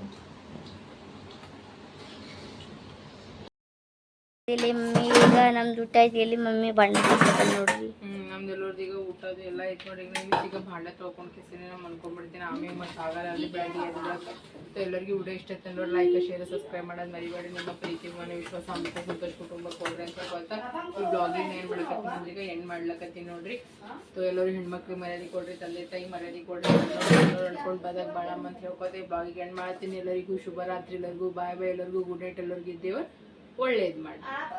ಇಲ್ಲಿ ಈಗ ನಮ್ದು ಊಟ ಐತಿ. ಇಲ್ಲಿ ಮಮ್ಮಿ ಬಣ್ಣ ನೋಡ್ರಿ. ಹ್ಮ್, ನಮ್ದು ಈಗ ಊಟದು ಎಲ್ಲ ಐತಿ ನೋಡಿ ಈಗ ನಾನು ಈಗ ಭಾಂಡೆ ತೊಳ್ಕೊಂಡು ಕಿಸಿನ ನಾನು ಆಮೇಲೆ ಮತ್ತೆ ಆಗಲ್ಲ ಅಲ್ಲಿ ಬೆಳಗ್ಗೆ ಎದ್ದಾಗ ಎಲ್ಲರಿಗೂ ಊಟ ಇಷ್ಟ ಐತೆ ನೋಡಿ ಲೈಕ್ ಶೇರ್ ಸಬ್ಸ್ಕ್ರೈಬ್ ಮಾಡೋದು ಮರಿಬೇಡಿ ನಿಮ್ಮ ಪ್ರೀತಿ, ಮನೆ ವಿಶ್ವಾಸ ಅಮೃತ ಸಂತೋಷ ಕುಟುಂಬಕ್ಕೆ ಹೋಗ್ರಿ ಅಂತ ಗೊತ್ತಾ ಈ ಬ್ಲಾಗಿಂಗ್ ಏನು ಮಾಡ್ಲಕತ್ತೀನಿ ಈಗ ಎಂಡ್ ಮಾಡ್ಲಕತ್ತೀನಿ ನೋಡ್ರಿ. ಸೊ ಎಲ್ಲರೂ ಹೆಣ್ಮಕ್ಳಿಗೆ ಮರ್ಯಾದೆ ಕೊಡ್ರಿ, ತಂದೆ, ತಾಯಿ ಮರ್ಯಾದೆ ಕೊಡ್ರಿ. ನಡ್ಕೊಂಡು ಬದಕ್ ಬಾಳ ಅಂತ ಹೇಳ್ಕೊತೀವಿ ಬ್ಲಾಗಿಗೆ ಎಂಡ್ ಮಾಡ್ತೀನಿ. ಎಲ್ಲರಿಗೂ ಶುಭರಾತ್ರಿ, ಎಲ್ಲರಿಗೂ ಬಾಯ್ ಬಾಯ್ ಎಲ್ಲರಿಗೂ ಗುಡ್ ನೈಟ್ ಎಲ್ಲರಿಗೂ ಇದ್ದೇವೆ. ಒಳ್ಳೇದು ಮಾಡಿ